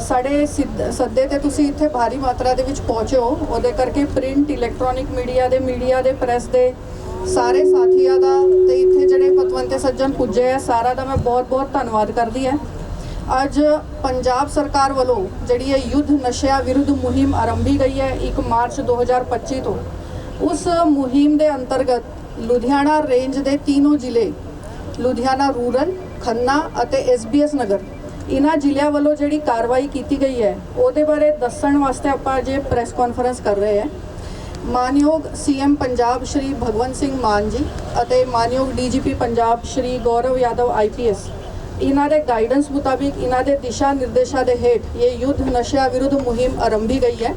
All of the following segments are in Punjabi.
ਸਾਡੇ ਸਿੱਧ- ਸੱਦੇ ਤੇ ਤੁਸੀਂ ਇੱਥੇ ਭਾਰੀ ਮਾਤਰਾ ਦੇ ਵਿੱਚ ਪਹੁੰਚੇ ਹੋ। ਉਹਦੇ ਕਰਕੇ ਪ੍ਰਿੰਟ, ਇਲੈਕਟ੍ਰੋਨਿਕ ਮੀਡੀਆ ਦੇ ਮੀਡੀਆ ਦੇ, ਪ੍ਰੈਸ ਦੇ ਸਾਰੇ ਸਾਥੀਆਂ ਦਾ ਤੇ ਇੱਥੇ ਜਿਹੜੇ ਪਤਵੰਤੇ ਸੱਜਣ ਪੁੱਜੇ ਆ ਸਾਰਾ ਦਾ ਮੈਂ ਬਹੁਤ-ਬਹੁਤ ਧੰਨਵਾਦ ਕਰਦੀ ਹਾਂ। ਅੱਜ ਪੰਜਾਬ ਸਰਕਾਰ ਵੱਲੋਂ ਜਿਹੜੀ ਇਹ ਯੁੱਧ ਨਸ਼ਿਆਂ ਵਿਰੁੱਧ ਮੁਹਿੰਮ ਆਰੰਭੀ ਗਈ ਹੈ 1 ਮਾਰਚ 2025 ਤੋਂ। ਉਸ ਮੁਹਿੰਮ ਦੇ ਅੰਤਰਗਤ ਲੁਧਿਆਣਾ ਰੇਂਜ ਦੇ ਤਿੰਨੋਂ ਜ਼ਿਲ੍ਹੇ, ਲੁਧਿਆਣਾ ਰੂਰਲ, ਖੰਨਾ ਅਤੇ ਐਸਬੀਐਸ ਨਗਰ ਇਹਨਾਂ ਜ਼ਿਲ੍ਹਿਆਂ ਵੱਲੋਂ ਜਿਹੜੀ ਕਾਰਵਾਈ ਕੀਤੀ ਗਈ ਹੈ, ਉਹਦੇ ਬਾਰੇ ਦੱਸਣ ਵਾਸਤੇ ਆਪਾਂ ਅੱਜ ਪ੍ਰੈਸ ਕਾਨਫਰੰਸ ਕਰ ਰਹੇ ਹਾਂ। ਮਾਨਯੋਗ ਸੀਐਮ ਪੰਜਾਬ ਸ਼੍ਰੀ ਭਗਵੰਤ ਸਿੰਘ ਮਾਨ ਜੀ ਅਤੇ ਮਾਨਯੋਗ ਡੀਜੀਪੀ ਪੰਜਾਬ ਸ਼੍ਰੀ ਗੌਰਵ ਯਾਦਵ ਆਈਪੀਐਸ ਇਹਨਾਂ ਦੇ ਗਾਈਡੈਂਸ ਮੁਤਾਬਿਕ ਇਹਨਾਂ ਦੇ ਦਿਸ਼ਾ ਨਿਰਦੇਸ਼ਾਂ ਦੇ ਹੇਠ ਇਹ ਯੁੱਧ ਨਸ਼ਿਆਂ ਵਿਰੁੱਧ ਮੁਹਿੰਮ ਆਰੰਭੀ ਗਈ ਹੈ।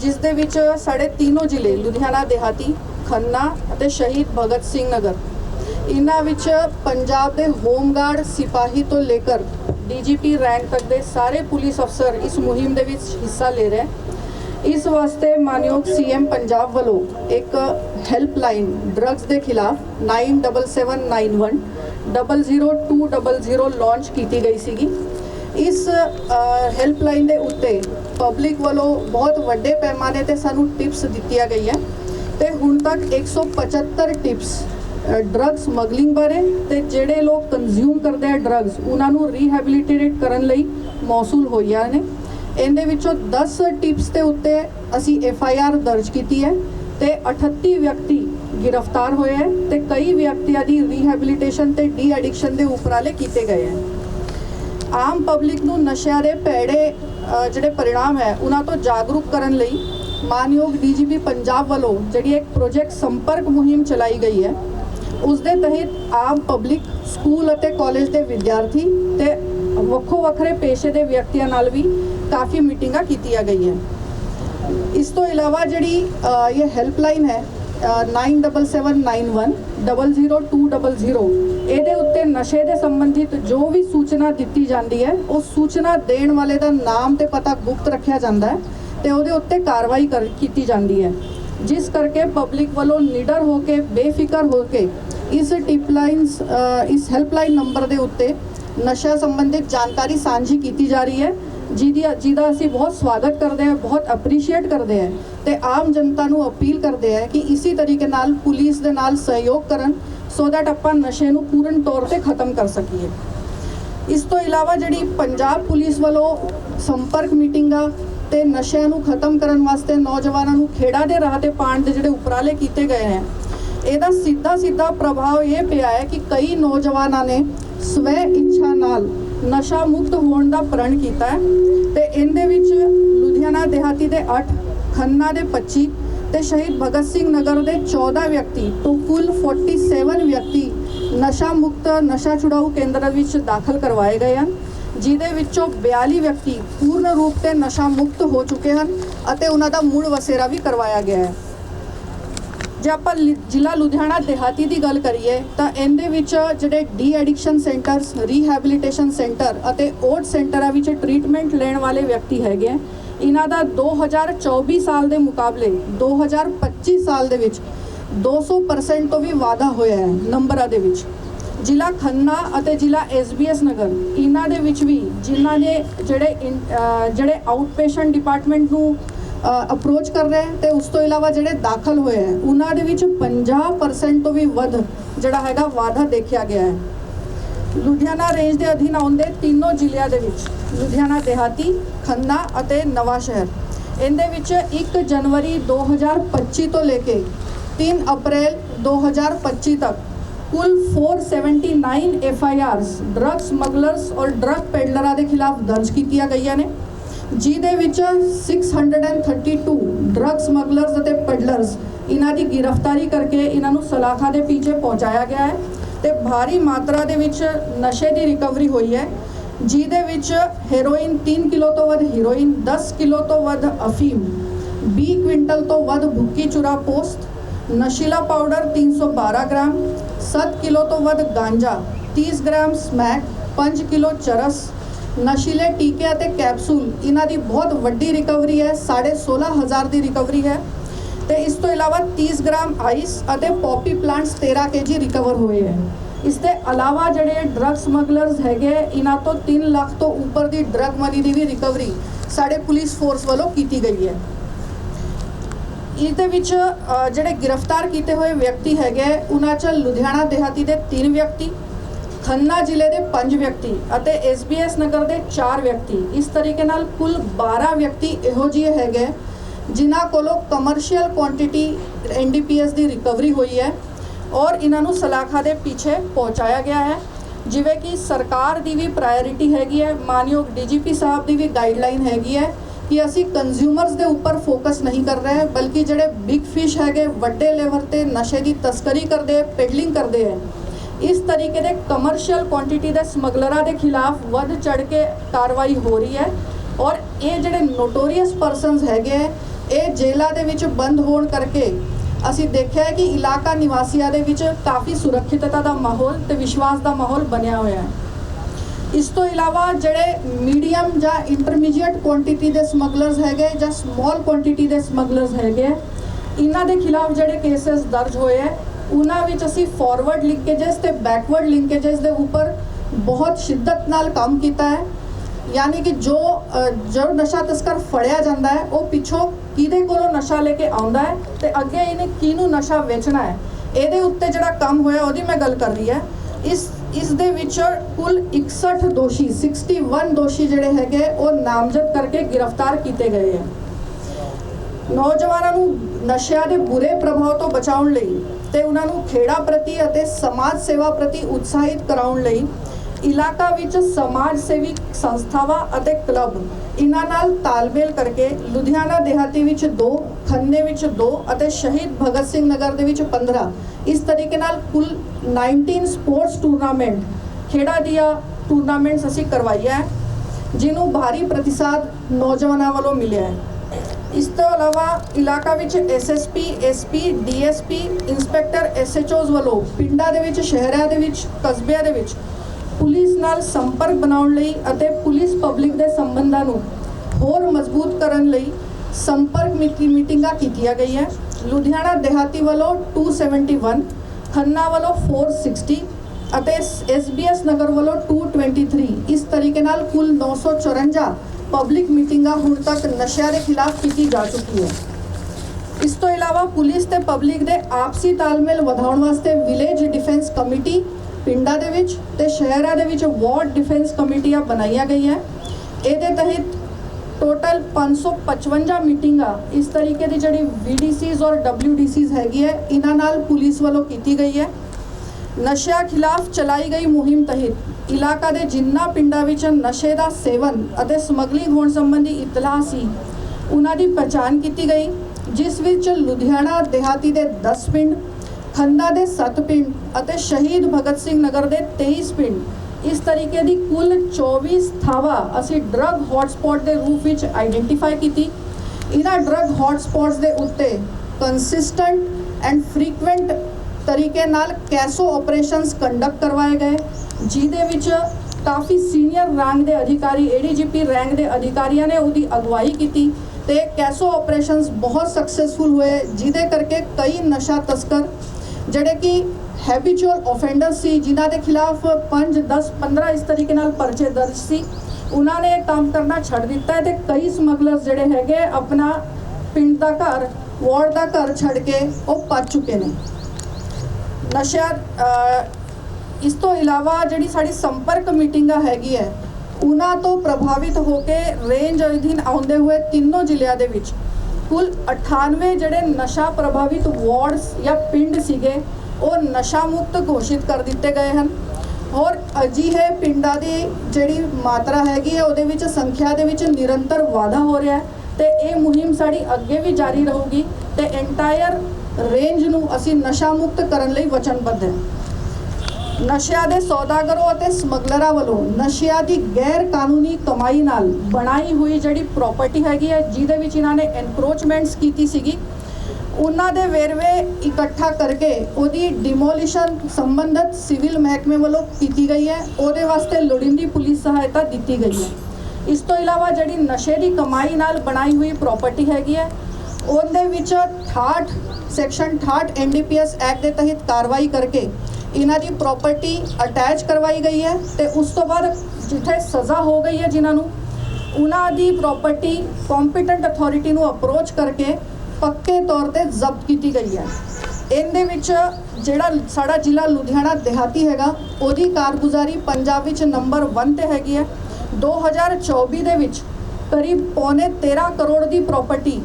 ਜਿਸ ਦੇ ਵਿੱਚ ਸਾਡੇ ਤਿੰਨੋਂ ਜ਼ਿਲ੍ਹੇ, ਲੁਧਿਆਣਾ, ਦਿਹਾਤੀ, ਖੰਨਾ ਅਤੇ ਸ਼ਹੀਦ ਭਗਤ ਸਿੰਘ ਨਗਰ। ਇਹਨਾਂ ਵਿੱਚ ਪੰਜਾਬ ਦੇ ਹੋਮਗਾਰਡ ਸਿਪਾਹੀ ਤੋਂ ਲੈ ਕੇ ਡੀਜੀਪੀ ਰੈਂਕ ਤੱਕ ਦੇ ਸਾਰੇ ਪੁਲਿਸ ਅਫਸਰ ਇਸ ਮੁਹਿੰਮ ਦੇ ਵਿੱਚ ਹਿੱਸਾ ਲੈ ਰਹੇ ਇਸ ਵਾਸਤੇ ਮਾਨਯੋਗ ਸੀਐਮ ਪੰਜਾਬ ਵੱਲੋਂ ਇੱਕ ਹੈਲਪਲਾਈਨ ਡਰੱਗਸ ਦੇ ਖਿਲਾਫ 977910 00200 ਲਾਂਚ ਕੀਤੀ ਗਈ ਸੀਗੀ। ਇਸ ਹੈਲਪਲਾਈਨ ਦੇ ਉੱਤੇ ਪਬਲਿਕ ਵੱਲੋਂ ਬਹੁਤ ਵੱਡੇ ਪੈਮਾਨੇ ਤੇ ਸਾਨੂੰ ਟਿਪਸ ਦਿੱਤੀਆਂ ਗਈਆਂ ਤੇ ਹੁਣ ਤੱਕ 175 ਟਿਪਸ ਡਰੱਗ ਸਮਗਲਿੰਗ ਬਾਰੇ ਤੇ ਜਿਹੜੇ ਲੋਕ ਕੰਜ਼ਿਊਮ ਕਰਦੇ ਆ ਡਰੱਗਸ ਉਹਨਾਂ ਨੂੰ ਰੀਹੈਬਿਲਿਟੇਟ ਕਰਨ ਲਈ ਮੌਸੂਲ ਹੋਈਆਂ ਨੇ। ਇਹਦੇ ਵਿੱਚੋਂ 10 ਟਿਪਸ ਦੇ ਉੱਤੇ ਅਸੀਂ ਐਫ ਆਈ ਆਰ ਦਰਜ ਕੀਤੀ ਹੈ ਤੇ 38 ਵਿਅਕਤੀ ਗ੍ਰਿਫਤਾਰ ਹੋਏ ਹੈ ਤੇ ਕਈ ਵਿਅਕਤੀਆਂ ਦੀ ਰੀਹੈਬਿਲਿਟੇਸ਼ਨ ਤੇ ਡੀ ਐਡਿਕਸ਼ਨ ਦੇ ਉਪਰਾਲੇ ਕੀਤੇ ਗਏ ਹੈ। ਆਮ ਪਬਲਿਕ ਨੂੰ ਨਸ਼ਿਆਂ ਦੇ ਭੈੜੇ ਜਿਹੜੇ ਪਰਿਣਾਮ ਹੈ, ਉਹਨਾਂ ਤੋਂ ਜਾਗਰੂਕ ਕਰਨ ਲਈ ਮਾਨਯੋਗ ਡੀਜੀਪੀ ਪੰਜਾਬ ਵੱਲੋਂ ਜਿਹੜੀ ਇੱਕ ਪ੍ਰੋਜੈਕਟ ਸੰਪਰਕ ਮੁਹਿੰਮ ਚਲਾਈ ਗਈ ਹੈ। ਉਸ ਦੇ ਤਹਿਤ ਆਮ ਪਬਲਿਕ ਸਕੂਲ ਅਤੇ ਕਾਲਜ ਦੇ ਵਿਦਿਆਰਥੀ ਤੇ ਵੱਖੋ ਵੱਖਰੇ ਪੇਸ਼ੇ ਦੇ ਵਿਅਕਤੀਆਂ ਨਾਲ ਵੀ ਕਾਫੀ ਮੀਟਿੰਗਾਂ ਕੀਤੀਆਂ ਗਈਆਂ। ਇਸ ਤੋਂ ਇਲਾਵਾ ਜਿਹੜੀ ਇਹ ਹੈਲਪਲਾਈਨ ਹੈ ਅ, 9779100200 ਇਹਦੇ ਉੱਤੇ ਨਸ਼ੇ ਦੇ ਸੰਬੰਧਿਤ ਜੋ ਵੀ ਸੂਚਨਾ ਦਿੱਤੀ ਜਾਂਦੀ ਹੈ ਉਹ ਸੂਚਨਾ ਦੇਣ ਵਾਲੇ ਦਾ ਨਾਮ ਤੇ ਪਤਾ ਗੁਪਤ ਰੱਖਿਆ ਜਾਂਦਾ ਹੈ ਤੇ ਉਹਦੇ ਉੱਤੇ ਕਾਰਵਾਈ ਕਰ- ਕੀਤੀ ਜਾਂਦੀ ਹੈ। ਜਿਸ ਕਰਕੇ ਪਬਲਿਕ ਵੱਲੋਂ ਨਿਡਰ ਹੋ ਕੇ ਬੇਫਿਕਰ ਹੋ ਕੇ ਇਸ ਟਿਪਲਾਈਨਸ ਇਸ ਹੈਲਪਲਾਈਨ ਨੰਬਰ ਦੇ ਉੱਤੇ ਨਸ਼ਾ ਸੰਬੰਧਿਤ ਜਾਣਕਾਰੀ ਸਾਂਝੀ ਕੀਤੀ ਜਾ ਰਹੀ ਹੈ, ਜਿਹਦੀ ਜਿਹਦਾ ਅਸੀਂ ਬਹੁਤ ਸਵਾਗਤ ਕਰਦੇ ਹਾਂ, ਬਹੁਤ ਅਪਰੀਸ਼ੀਏਟ ਕਰਦੇ ਹਾਂ ਤੇ ਆਮ ਜਨਤਾ ਨੂੰ ਅਪੀਲ ਕਰਦੇ ਹਾਂ ਕਿ ਇਸੇ ਤਰੀਕੇ ਨਾਲ ਪੁਲਿਸ ਦੇ ਨਾਲ ਸਹਿਯੋਗ ਕਰਨ ਸੋ ਦੈਟ ਆਪਾਂ ਨਸ਼ੇ ਨੂੰ ਪੂਰਨ ਤੌਰ ਤੇ ਖਤਮ ਕਰ ਸਕੀਏ। ਇਸ ਤੋਂ ਇਲਾਵਾ ਜਿਹੜੀ ਪੰਜਾਬ ਪੁਲਿਸ ਵੱਲੋਂ ਸੰਪਰਕ ਮੀਟਿੰਗਾਂ ਤੇ ਨਸ਼ਿਆਂ ਨੂੰ ਖਤਮ ਕਰਨ ਵਾਸਤੇ ਨੌਜਵਾਨਾਂ ਨੂੰ ਖੇੜਾ ਦੇ ਰਾਹ ਤੇ ਪਾਉਣ ਦੇ ਜਿਹੜੇ ਉਪਰਾਲੇ ਕੀਤੇ ਗਏ ਹੈ ਇਹਦਾ ਸਿੱਧਾ ਸਿੱਧਾ ਪ੍ਰਭਾਵ ਇਹ ਪਿਆ ਹੈ ਕਿ ਕਈ ਨੌਜਵਾਨਾਂ ਨੇ ਸਵੈ ਇੱਛਾ ਨਾਲ ਨਸ਼ਾ ਮੁਕਤ ਹੋਣ ਦਾ ਪ੍ਰਣ ਕੀਤਾ ਹੈ ਤੇ ਇਹਦੇ ਵਿੱਚ ਲੁਧਿਆਣਾ ਦਿਹਾਤੀ ਦੇ 8 ਖੰਨਾ ਦੇ 25 ਤੇ ਸ਼ਹੀਦ ਭਗਤ ਸਿੰਘ ਨਗਰ ਦੇ 14 ਵਿਅਕਤੀ ਤੋਂ ਕੁੱਲ 47 ਵਿਅਕਤੀ ਨਸ਼ਾ ਮੁਕਤ, ਨਸ਼ਾ ਛੁਡਾਊ ਕੇਂਦਰ ਵਿੱਚ ਦਾਖਲ ਕਰਵਾਏ ਗਏ ਹਨ, ਜਿਹਦੇ ਵਿੱਚੋਂ 42 ਵਿਅਕਤੀ ਪੂਰਨ ਰੂਪ ਤੇ ਨਸ਼ਾ ਮੁਕਤ ਹੋ ਚੁੱਕੇ ਹਨ ਅਤੇ ਉਹਨਾਂ ਦਾ ਮੁੜ ਵਸੇਰਾ ਵੀ ਕਰਵਾਇਆ ਗਿਆ ਹੈ। ਜੇ ਆਪਾਂ ਲਿ- ਜ਼ਿਲ੍ਹਾ ਲੁਧਿਆਣਾ ਦਿਹਾਤੀ ਦੀ ਗੱਲ ਕਰੀਏ, ਤਾਂ ਇਹਦੇ ਵਿੱਚ ਜਿਹੜੇ de addiction centres rehabilitation centre ਅਤੇ ਓਟ ਸੈਂਟਰਾਂ ਵਿੱਚ ਟ੍ਰੀਟਮੈਂਟ ਲੈਣ ਵਾਲੇ ਵਿਅਕਤੀ ਹੈਗੇ ਹੈ। ਇਹਨਾਂ ਦਾ 2024 ਸਾਲ ਦੇ ਮੁਕਾਬਲੇ 2025 ਸਾਲ ਦੇ ਵਿੱਚ 200% ਤੋਂ ਵੀ ਵਾਧਾ ਹੋਇਆ ਹੈ ਨੰਬਰਾਂ ਦੇ ਵਿੱਚ ਜ਼ਿਲ੍ਹਾ ਖੰਨਾ ਅਤੇ ਜ਼ਿਲ੍ਹਾ ਐਸਬੀਐਸ ਨਗਰ, ਇਹਨਾਂ ਦੇ ਵਿੱਚ ਵੀ ਜਿਨ੍ਹਾਂ ਨੇ ਜਿਹੜੇ ਇਨ- ਜਿਹੜੇ ਆਊਟਪੇਸ਼ੈਂਟ ਡਿਪਾਰਟਮੈਂਟ ਨੂੰ ਅਪਰੋਚ ਕਰ ਰਹੇ ਹੈ ਤੇ ਉਸ ਤੋਂ ਇਲਾਵਾ ਜਿਹੜੇ ਦਾਖਲ ਹੋਏ ਹੈ, ਉਹਨਾਂ ਦੇ ਵਿੱਚ 50% ਤੋਂ ਵੀ ਵੱਧ ਜਿਹੜਾ ਹੈਗਾ ਵਾਧਾ ਦੇਖਿਆ ਗਿਆ ਹੈ। ਲੁਧਿਆਣਾ ਰੇਂਜ ਦੇ ਅਧੀਨ ਆਉਂਦੇ ਤਿੰਨੋਂ ਜ਼ਿਲ੍ਹਿਆਂ ਦੇ ਵਿੱਚ, ਲੁਧਿਆਣਾ, ਦਿਹਾਤੀ, ਖੰਨਾ ਅਤੇ ਨਵਾਂ ਸ਼ਹਿਰ। ਇਹਦੇ ਵਿੱਚ 1 ਜਨਵਰੀ 2025 ਤੋਂ ਲੈ ਕੇ 3 ਅਪ੍ਰੈਲ 2025 ਤੱਕ ਕੁੱਲ 479 F I Rs drug smugglers ਔਰ ਡਰੱਗ ਪੈਡਲਰਾਂ ਦੇ ਖਿਲਾਫ ਦਰਜ ਕੀਤੀਆਂ ਗਈਆਂ ਨੇ। ਜਿਹਦੇ ਵਿੱਚ 632 ਡਰੱਗ ਸਮਗਲਰਸ ਅਤੇ ਪੈਡਲਰਸ ਇਹਨਾਂ ਦੀ ਗ੍ਰਿਫਤਾਰੀ ਕਰਕੇ ਇਹਨਾਂ ਨੂੰ ਸਲਾਖਾ ਦੇ ਪਿੱਛੇ ਪਹੁੰਚਾਇਆ ਗਿਆ ਹੈ ਤੇ ਭਾਰੀ ਮਾਤਰਾ ਦੇ ਵਿੱਚ ਨਸ਼ੇ ਦੀ ਰਿਕਵਰੀ ਹੋਈ ਹੈ, ਜਿਹਦੇ ਵਿੱਚ ਹੈਰੋਇਨ 3 ਕਿਲੋ ਤੋਂ ਵੱਧ ਹੈਰੋਇਨ 10 ਕਿਲੋ ਤੋਂ ਵੱਧ ਅਫੀਮ 20 ਕੁਇੰਟਲ ਤੋਂ ਵੱਧ ਭੁੱਕੀ ਚੁਰਾ ਪੋਸਤ, ਨਸ਼ੀਲਾ ਪਾਊਡਰ 312 ਗ੍ਰਾਮ 7 ਕਿਲੋ ਤੋਂ ਵੱਧ ਗਾਂਜਾ 30 ਗ੍ਰਾਮ ਸਮੈਕ 5 ਕਿਲੋ ਚਰਸ ਨਸ਼ੀਲੇ ਟੀਕੇ ਅਤੇ ਕੈਪਸੂਲ, ਇਹਨਾਂ ਦੀ ਬਹੁਤ ਵੱਡੀ ਰਿਕਵਰੀ ਹੈ 16500 ਦੀ ਰਿਕਵਰੀ ਹੈ ਤੇ ਇਸ ਤੋਂ ਇਲਾਵਾ 30 ਗ੍ਰਾਮ ਆਈਸ ਅਤੇ ਪੌਪੀ ਪਲਾਂਟਸ 13 ਕੇਜੀ ਰਿਕਵਰ ਹੋਏ ਹੈ। ਇਸ ਦੇ ਇਲਾਵਾ ਜਿਹੜੇ ਡਰੱਗ ਸਮਗਲਰਸ ਹੈਗੇ, ਇਹਨਾਂ ਤੋਂ 3 ਲੱਖ ਤੋਂ ਉੱਪਰ ਦੀ ਡਰੱਗ ਮਨੀ ਦੀ ਵੀ ਰਿਕਵਰੀ ਸਾਡੇ ਪੁਲਿਸ ਫੋਰਸ ਵੱਲੋਂ ਕੀਤੀ ਗਈ ਹੈ। ਇਸ ਦੇ ਵਿੱਚ ਜਿਹੜੇ ਗ੍ਰਿਫਤਾਰ ਕੀਤੇ ਹੋਏ ਵਿਅਕਤੀ ਹੈਗੇ, ਉਹਨਾਂ 'ਚ ਲੁਧਿਆਣਾ, ਦਿਹਾਤੀ ਦੇ 3 ਵਿਅਕਤੀ ਖੰਨਾ ਜ਼ਿਲ੍ਹੇ ਦੇ 5 ਵਿਅਕਤੀ ਅਤੇ ਐਸਬੀਐਸ ਨਗਰ ਦੇ 4 ਵਿਅਕਤੀ। ਇਸ ਤਰੀਕੇ ਨਾਲ ਕੁੱਲ 12 ਵਿਅਕਤੀ ਇਹੋ ਜਿਹੇ ਹੈਗੇ, ਜਿਨ੍ਹਾਂ ਕੋਲੋਂ ਕਮਰਸ਼ੀਅਲ ਕੁਆਂਟੀਟੀ ਐਨਡੀਪੀਐਸ ਦੀ ਰਿਕਵਰੀ ਹੋਈ ਹੈ ਔਰ ਇਹਨਾਂ ਨੂੰ ਸਲਾਖਾ ਦੇ ਪਿੱਛੇ ਪਹੁੰਚਾਇਆ ਗਿਆ ਹੈ। ਜਿਵੇਂ ਕਿ ਸਰਕਾਰ ਦੀ ਵੀ ਪ੍ਰਾਇੋਰਟੀ ਹੈਗੀ ਹੈ, ਮਾਨਯੋਗ ਡੀਜੀਪੀ ਸਾਹਿਬ ਦੀ ਵੀ ਗਾਈਡਲਾਈਨ ਹੈਗੀ ਹੈ ਕਿ ਅਸੀਂ ਕੰਜ਼ਿਊਮਰਸ ਦੇ ਉੱਪਰ ਫੋਕਸ ਨਹੀਂ ਕਰ ਰਹੇ, ਬਲਕਿ ਜਿਹੜੇ ਬਿਗ ਫਿਸ਼ ਹੈਗੇ, ਵੱਡੇ ਲੈਵਲ ਤੇ ਨਸ਼ੇ ਦੀ ਤਸਕਰੀ ਕਰਦੇ ਪੈਡਲਿੰਗ ਕਰਦੇ ਹੈ ਇਸ ਤਰੀਕੇ ਦੇ ਕਮਰਸ਼ੀਅਲ ਕੁਆਂਟੀਟੀ ਦੇ ਸਮਗਲਰਾਂ ਦੇ ਖਿਲਾਫ ਵੱਧ ਚੜ ਕੇ ਕਾਰਵਾਈ ਹੋ ਰਹੀ ਹੈ ਔਰ ਇਹ ਜਿਹੜੇ ਨੋਟੋਰੀਅਸ ਪਰਸਨਸ ਹੈਗੇ ਹੈ, ਇਹ ਜੇਲ੍ਹਾਂ ਦੇ ਵਿੱਚ ਬੰਦ ਹੋਣ ਕਰਕੇ ਅਸੀਂ ਦੇਖਿਆ ਹੈ ਕਿ ਇਲਾਕਾ ਨਿਵਾਸੀਆਂ ਦੇ ਵਿੱਚ ਕਾਫੀ ਸੁਰੱਖਿਅਤਤਾ ਦਾ ਮਾਹੌਲ ਤੇ ਵਿਸ਼ਵਾਸ ਦਾ ਮਾਹੌਲ ਬਣਿਆ ਹੋਇਆ ਹੈ। ਇਸ ਤੋਂ ਇਲਾਵਾ ਜਿਹੜੇ ਮੀਡੀਅਮ ਜਾਂ ਇੰਟਰਮੀਡੀਏਟ ਕੁਆਂਟੀਟੀ ਦੇ ਸਮਗਲਰਸ ਹੈਗੇ ਜਾਂ ਸਮਾਲ ਕੁਆਂਟੀਟੀ ਦੇ ਸਮਗਲਰਸ ਹੈਗੇ ਹੈ, ਇਹਨਾਂ ਦੇ ਖਿਲਾਫ ਜਿਹੜੇ ਕੇਸਸ ਦਰਜ ਹੋਏ ਹੈ ਉਹਨਾਂ ਵਿੱਚ ਅਸੀਂ ਫਾਰਵਰਡ ਲਿੰਕੇजेस ਤੇ ਬੈਕਵਰਡ ਲਿੰਕੇजेस ਦੇ ਉੱਪਰ ਬਹੁਤ ਸ਼ਿੱਦਤ ਨਾਲ ਕੰਮ ਕੀਤਾ ਹੈ। ਯਾਨੀ ਕਿ ਜੋ ਜੋ ਨਸ਼ਾ ਤਸਕਰ ਫੜਿਆ ਜਾਂਦਾ ਹੈ, ਉਹ ਪਿੱਛੋਂ ਕਿਹਦੇ ਕੋਲੋਂ ਨਸ਼ਾ ਲੈ ਕੇ ਆਉਂਦਾ ਹੈ ਤੇ ਅੱਗੇ ਇਹਨੇ ਕਿਹਨੂੰ ਨਸ਼ਾ ਵੇਚਣਾ ਹੈ? ਇਹਦੇ ਉੱਤੇ ਜਿਹੜਾ ਕੰਮ ਹੋਇਆ, ਉਹਦੀ ਮੈਂ ਗੱਲ ਕਰ ਰਹੀ ਹੈ। ਇਸ ਇਸ ਦੇ ਵਿੱਚ ਕੁੱਲ 61 ਦੋਸ਼ੀ 61 ਦੋਸ਼ੀ ਜਿਹੜੇ ਹੈਗੇ, ਉਹ ਨਾਮਜ਼ਦ ਕਰਕੇ ਗ੍ਰਿਫਤਾਰ ਕੀਤੇ ਗਏ ਹੈ। ਨੌਜਵਾਨਾਂ ਨੂੰ ਨਸ਼ਿਆਂ ਦੇ ਬੁਰੇ ਪ੍ਰਭਾਵ ਤੋਂ ਬਚਾਉਣ ਲਈ ਤੇ ਉਹਨਾਂ ਨੂੰ ਖੇੜਾ ਪ੍ਰਤੀ ਅਤੇ ਸਮਾਜ ਸੇਵਾ ਪ੍ਰਤੀ ਉਤਸ਼ਾਹਿਤ ਕਰਾਉਣ ਲਈ ਇਲਾਕਾ ਵਿੱਚ ਸਮਾਜ ਸੇਵੀ ਸੰਸਥਾਵਾਂ ਅਤੇ ਕਲੱਬ ਇਹਨਾਂ ਨਾਲ ਤਾਲਮੇਲ ਕਰਕੇ ਲੁਧਿਆਣਾ ਦੇਹਾਤੀ ਵਿੱਚ 2 ਖੰਨੇ ਵਿੱਚ 2 ਅਤੇ ਸ਼ਹੀਦ ਭਗਤ ਸਿੰਘ ਨਗਰ ਦੇ ਵਿੱਚ 15 ਇਸ ਤਰੀਕੇ ਨਾਲ ਕੁੱਲ 19 ਸਪੋਰਟਸ ਟੂਰਨਾਮੈਂਟ ਖੇੜਾ ਦੀਆਂ ਟੂਰਨਾਮੈਂਟਸ ਅਸੀਂ ਕਰਵਾਈਆਂ ਹੈ, ਜਿਹਨੂੰ ਭਾਰੀ ਪ੍ਰਤੀਸਾਦ ਨੌਜਵਾਨਾਂ ਵੱਲੋਂ ਮਿਲਿਆ ਹੈ। ਇਸ ਤੋਂ ਇਲਾਵਾ ਇਲਾਕਾ ਵਿੱਚ SSP SP DSP inspector SHOs ਵੱਲੋਂ ਪਿੰਡਾਂ ਦੇ ਵਿੱਚ, ਸ਼ਹਿਰਾਂ ਦੇ ਵਿੱਚ, ਕਸਬਿਆਂ ਦੇ ਵਿੱਚ ਪੁਲਿਸ ਨਾਲ ਸੰਪਰਕ ਬਣਾਉਣ ਲਈ ਅਤੇ ਪੁਲਿਸ ਪਬਲਿਕ ਦੇ ਸੰਬੰਧਾਂ ਨੂੰ ਹੋਰ ਮਜ਼ਬੂਤ ਕਰਨ ਲਈ ਸੰਪਰਕ ਮੀਟੀ- ਮੀਟਿੰਗਾਂ ਕੀਤੀਆਂ ਗਈਆਂ। ਲੁਧਿਆਣਾ ਦਿਹਾਤੀ ਵੱਲੋਂ 271 ਖੰਨਾ ਵੱਲੋਂ 460 ਅਤੇ ਐਸਬੀਐਸ ਨਗਰ ਵੱਲੋਂ 223 ਇਸ ਤਰੀਕੇ ਨਾਲ ਕੁੱਲ 954 ਪਬਲਿਕ ਮੀਟਿੰਗਾਂ ਹੁਣ ਤੱਕ ਨਸ਼ਿਆਂ ਦੇ ਖਿਲਾਫ ਕੀਤੀ ਜਾ ਚੁੱਕੀ ਹੈ। ਇਸ ਤੋਂ ਇਲਾਵਾ ਪੁਲਿਸ ਤੇ ਪਬਲਿਕ ਦੇ ਆਪਸੀ ਤਾਲਮੇਲ ਵਧਾਉਣ ਵਾਸਤੇ ਵਿਲੇਜ ਡਿਫੈਂਸ ਕਮੇਟੀ ਪਿੰਡਾਂ ਦੇ ਵਿੱਚ ਤੇ ਸ਼ਹਿਰਾਂ ਦੇ ਵਿੱਚ ਵਾਰਡ ਡਿਫੈਂਸ ਕਮੇਟੀਆਂ ਬਣਾਈਆਂ ਗਈਆਂ। ਇਹਦੇ ਤਹਿਤ ਟੋਟਲ 555 ਮੀਟਿੰਗਾਂ ਇਸ ਤਰੀਕੇ ਦੀ ਜਿਹੜੀ ਵੀਡੀਸੀਜ਼ ਔਰ ਡਬਲਯੂਡੀਸੀਜ਼ ਹੈਗੀ ਹੈ, ਇਹਨਾਂ ਨਾਲ ਪੁਲਿਸ ਵੱਲੋਂ ਕੀਤੀ ਗਈ ਹੈ। ਨਸ਼ਿਆਂ ਖਿਲਾਫ ਚਲਾਈ ਗਈ ਮੁਹਿੰਮ ਤਹਿਤ ਇਲਾਕਾ ਦੇ ਜਿੰਨਾ ਪਿੰਡਾਂ ਵਿੱਚ ਨਸ਼ੇ ਦਾ ਸੇਵਨ ਅਤੇ ਸਮਗਲਿੰਗ ਹੋਣ ਸੰਬੰਧੀ ਇਤਲਾਹ ਸੀ, ਉਹਨਾਂ ਦੀ ਪਛਾਣ ਕੀਤੀ ਗਈ, ਜਿਸ ਵਿੱਚ ਲੁਧਿਆਣਾ, ਦਿਹਾਤੀ ਦੇ 10 ਪਿੰਡ, ਖੰਨਾ ਦੇ 7 ਪਿੰਡ ਅਤੇ ਸ਼ਹੀਦ ਭਗਤ ਸਿੰਘ ਨਗਰ ਦੇ 23 ਪਿੰਡ। ਇਸ ਤਰੀਕੇ ਦੀ ਕੁੱਲ 24 ਥਾਵਾਂ ਅਸੀਂ ਡਰੱਗ ਹੌਟਸਪੌਟ ਦੇ ਰੂਪ ਵਿੱਚ ਆਈਡੈਂਟੀਫਾਈ ਕੀਤੀ। ਇਹਨਾਂ ਡਰੱਗ ਹੌਟਸਪੌਟਸ ਦੇ ਉੱਤੇ ਕੰਸਿਸਟੈਂਟ ਐਂਡ ਫ੍ਰੀਕੁਐਂਟ ਤਰੀਕੇ ਨਾਲ ਕੈਸੋ ਆਪਰੇਸ਼ਨਸ ਕੰਡਕਟ ਕਰਵਾਏ ਗਏ, ਜਿਹਦੇ ਵਿੱਚ ਕਾਫੀ ਸੀਨੀਅਰ ਰੈਂਕ ਦੇ ਅਧਿਕਾਰੀ ਏਡੀਜੀਪੀ ਰੈਂਕ ਦੇ ਅਧਿਕਾਰੀਆਂ ਨੇ ਉਹਦੀ ਅਗਵਾਈ ਕੀਤੀ ਤੇ ਕੈਸੋ ਆਪਰੇਸ਼ਨਸ ਬਹੁਤ ਸਕਸੈਸਫੁਲ ਹੋਏ, ਜਿਹਦੇ ਕਰਕੇ ਕਈ ਨਸ਼ਾ ਤਸਕਰ, ਜਿਹੜੇ ਕਿ ਹੈਬਿਚੁਅਲ ਆਫੈਂਡਰ ਸੀ ਜਿਨ੍ਹਾਂ ਦੇ ਖਿਲਾਫ 5 10 15 ਇਸ ਤਰੀਕੇ ਨਾਲ ਪਰਚੇ ਦਰਜ ਸੀ, ਉਹਨਾਂ ਨੇ ਇਹ ਕੰਮ ਕਰਨਾ ਛੱਡ ਦਿੱਤਾ ਹੈ ਤੇ ਕਈ ਸਮਗਲਰਸ ਜਿਹੜੇ ਹੈਗੇ ਆਪਣਾ ਪਿੰਡ ਦਾ ਘਰ, ਵਾਰਡ ਦਾ ਘਰ ਛੱਡ ਕੇ ਉਹ ਭੱਜ ਚੁੱਕੇ ਨੇ। ਨਸ਼ਾ ਇਸ ਤੋਂ ਇਲਾਵਾ ਜਿਹੜੀ ਸਾਡੀ ਸੰਪਰਕ ਮੀਟਿੰਗਾਂ ਹੈਗੀ ਹੈ, ਉਹਨਾਂ ਤੋਂ ਪ੍ਰਭਾਵਿਤ ਹੋ ਕੇ ਰੇਂਜ ਅਧੀਨ ਆਉਂਦੇ ਹੋਏ ਤਿੰਨੋਂ ਜ਼ਿਲ੍ਹਿਆਂ ਦੇ ਵਿੱਚ ਕੁੱਲ 98 ਜਿਹੜੇ ਨਸ਼ਾ ਪ੍ਰਭਾਵਿਤ ਵਾਰਡਸ ਜਾਂ ਪਿੰਡ ਸੀਗੇ, ਉਹ ਨਸ਼ਾ ਮੁਕਤ ਘੋਸ਼ਿਤ ਕਰ ਦਿੱਤੇ ਗਏ ਹਨ। ਔਰ ਅਜਿਹੇ ਪਿੰਡਾਂ ਦੀ ਜਿਹੜੀ ਮਾਤਰਾ ਹੈਗੀ ਹੈ, ਉਹਦੇ ਵਿੱਚ ਸੰਖਿਆ ਦੇ ਵਿੱਚ ਨਿਰੰਤਰ ਵਾਧਾ ਹੋ ਰਿਹਾ ਹੈ ਤੇ ਇਹ ਮੁਹਿੰਮ ਸਾਡੀ ਅੱਗੇ ਵੀ ਜਾਰੀ ਰਹੂਗੀ ਤੇ ਐਂਟਾਇਰ ਰੇਂਜ ਨੂੰ ਅਸੀਂ ਨਸ਼ਾ ਮੁਕਤ ਕਰਨ ਲਈ ਵਚਨਬੱਧ ਹਾਂ। ਨਸ਼ਿਆਂ ਦੇ ਸੌਦਾਗਰੋਂ ਅਤੇ ਸਮਗਲਰਾਂ ਵੱਲੋਂ ਨਸ਼ਿਆਂ ਦੀ ਗੈਰ ਕਾਨੂੰਨੀ ਕਮਾਈ ਨਾਲ ਬਣਾਈ ਹੋਈ ਜਿਹੜੀ ਪ੍ਰਾਪਰਟੀ ਹੈਗੀ ਹੈ, ਜਿਹਦੇ ਵਿੱਚ ਇਹਨਾਂ ਨੇ ਐਨਕਰੋਚਮੈਂਟਸ ਕੀਤੀ ਸੀਗੀ, ਉਹਨਾਂ ਦੇ ਵੇਰਵੇ ਇਕੱਠਾ ਕਰਕੇ ਉਹਦੀ ਡਿਮੋਲੀਸ਼ਨ ਸੰਬੰਧਤ ਸਿਵਲ ਮਹਿਕਮੇ ਵੱਲੋਂ ਕੀਤੀ ਗਈ ਹੈ। ਉਹਦੇ ਵਾਸਤੇ ਲੋੜੀਂਦੀ ਪੁਲਿਸ ਸਹਾਇਤਾ ਦਿੱਤੀ ਗਈ ਹੈ। ਇਸ ਤੋਂ ਇਲਾਵਾ ਜਿਹੜੀ ਨਸ਼ੇ ਦੀ ਕਮਾਈ ਨਾਲ ਬਣਾਈ ਹੋਈ ਪ੍ਰਾਪਰਟੀ ਹੈਗੀ ਹੈ ਉਹਦੇ ਵਿੱਚ 68 ਸੈਕਸ਼ਨ 68 ਐਨਡੀਪੀਐਸ ਐਕਟ ਦੇ ਤਹਿਤ ਕਾਰਵਾਈ ਕਰਕੇ ਇਹਨਾਂ ਦੀ ਪ੍ਰਾਪਰਟੀ ਅਟੈਚ ਕਰਵਾਈ ਗਈ ਹੈ ਤੇ ਉਸ ਤੋਂ ਬਾਅਦ ਜਿੱਥੇ ਸਜ਼ਾ ਹੋ ਗਈ ਹੈ ਜਿਨ੍ਹਾਂ ਨੂੰ, ਉਹਨਾਂ ਦੀ ਪ੍ਰਾਪਰਟੀ ਕੰਪੀਟੈਂਟ ਅਥਾਰਟੀ ਨੂੰ ਅਪਰੋਚ ਕਰਕੇ ਪੱਕੇ ਤੌਰ ਤੇ ਜ਼ਬਤ ਕੀਤੀ ਗਈ ਹੈ। ਇਹਦੇ ਵਿੱਚ ਜਿਹੜਾ ਸਾਡਾ ਜ਼ਿਲ੍ਹਾ ਲੁਧਿਆਣਾ ਦਿਹਾਤੀ ਹੈਗਾ, ਉਹਦੀ ਕਾਰਗੁਜ਼ਾਰੀ ਪੰਜਾਬ ਵਿੱਚ ਨੰਬਰ 1 ਤੇ ਹੈਗੀ ਹੈ। 2024 ਦੇ ਵਿੱਚ ਕਰੀਬ ਪੌਣੇ 13 ਕਰੋੜ ਦੀ ਪ੍ਰਾਪਰਟੀ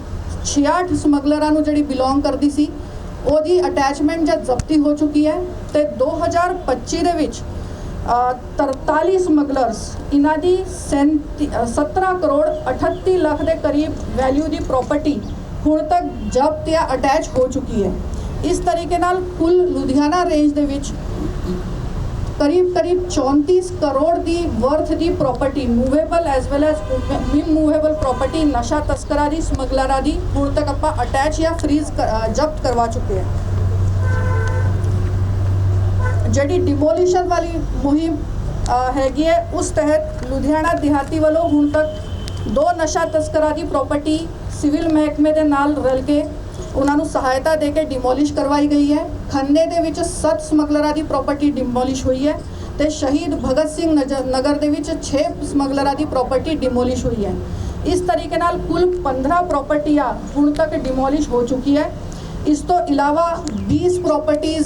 66 ਸਮਗਲਰਾਂ ਨੂੰ ਜਿਹੜੀ ਬਿਲੋਂਗ ਕਰਦੀ ਸੀ ਉਹਦੀ ਅਟੈਚਮੈਂਟ ਜਾਂ ਜ਼ਬਤੀ ਹੋ ਚੁੱਕੀ ਹੈ ਤੇ 2025 ਦੇ ਵਿੱਚ ਅ, 43 ਸਮਗਲਰਸ ਇਹਨਾਂ ਦੀ 37 ਅ, 17 ਕਰੋੜ 38 ਲੱਖ ਦੇ ਕਰੀਬ ਵੈਲਿਊ ਦੀ ਪ੍ਰਾਪਰਟੀ ਹੁਣ ਤੱਕ ਜ਼ਬਤ ਜਾਂ ਅਟੈਚ ਹੋ ਚੁੱਕੀ ਹੈ। ਇਸ ਤਰੀਕੇ ਨਾਲ ਕੁੱਲ ਲੁਧਿਆਣਾ ਰੇਂਜ ਦੇ ਵਿੱਚ ਕਰੀਬ ਕਰੀਬ 34 ਕਰੋੜ ਦੀ ਵਰਥ ਦੀ property movable as well as immovable property ਨਸ਼ਾ ਤਸਕਰਾਂ ਦੀ ਸਮਗਲਰਾਂ ਦੀ ਹੁਣ ਤੱਕ ਆਪਾਂ ਅਟੈਚ ਜਾਂ ਫ੍ਰੀਜ਼ ਜ਼ਬਤ ਕਰਵਾ ਚੁੱਕੇ ਹਾਂ। ਜਿਹੜੀ ਡਿਮੋਲੀਸ਼ਨ ਵਾਲੀ ਮੁਹਿੰਮ ਅ, ਹੈਗੀ ਹੈ ਉਸ ਤਹਿਤ ਲੁਧਿਆਣਾ ਦਿਹਾਤੀ ਵੱਲੋਂ ਹੁਣ ਤੱਕ ਦੋ ਨਸ਼ਾ ਤਸਕਰਾਂ ਦੀ ਪ੍ਰਾਪਰਟੀ ਸਿਵਲ ਮਹਿਕਮੇ ਦੇ ਨਾਲ ਰਲ ਕੇ ਉਹਨਾਂ ਨੂੰ ਸਹਾਇਤਾ ਦੇ ਕੇ ਡਿਮੋਲਿਸ਼ ਕਰਵਾਈ ਗਈ ਹੈ। ਖੰਨੇ ਦੇ ਵਿੱਚ ਸੱਤ ਸਮਗਲਰਾਂ ਦੀ ਪ੍ਰਾਪਰਟੀ ਡਿਮੋਲਿਸ਼ ਹੋਈ ਹੈ ਤੇ ਸ਼ਹੀਦ ਭਗਤ ਸਿੰਘ ਨਜ- ਨਗਰ ਦੇ ਵਿੱਚ 6 ਸਮਗਲਰਾਂ ਦੀ ਪ੍ਰਾਪਰਟੀ ਡਿਮੋਲਿਸ਼ ਹੋਈ ਹੈ। ਇਸ ਤਰੀਕੇ ਨਾਲ ਕੁੱਲ 15 ਪ੍ਰਾਪਰਟੀਆਂ ਹੁਣ ਤੱਕ ਡਿਮੋਲਿਸ਼ ਹੋ ਚੁੱਕੀ ਹੈ। ਇਸ ਤੋਂ ਇਲਾਵਾ 20 ਪ੍ਰਾਪਰਟੀਆਂ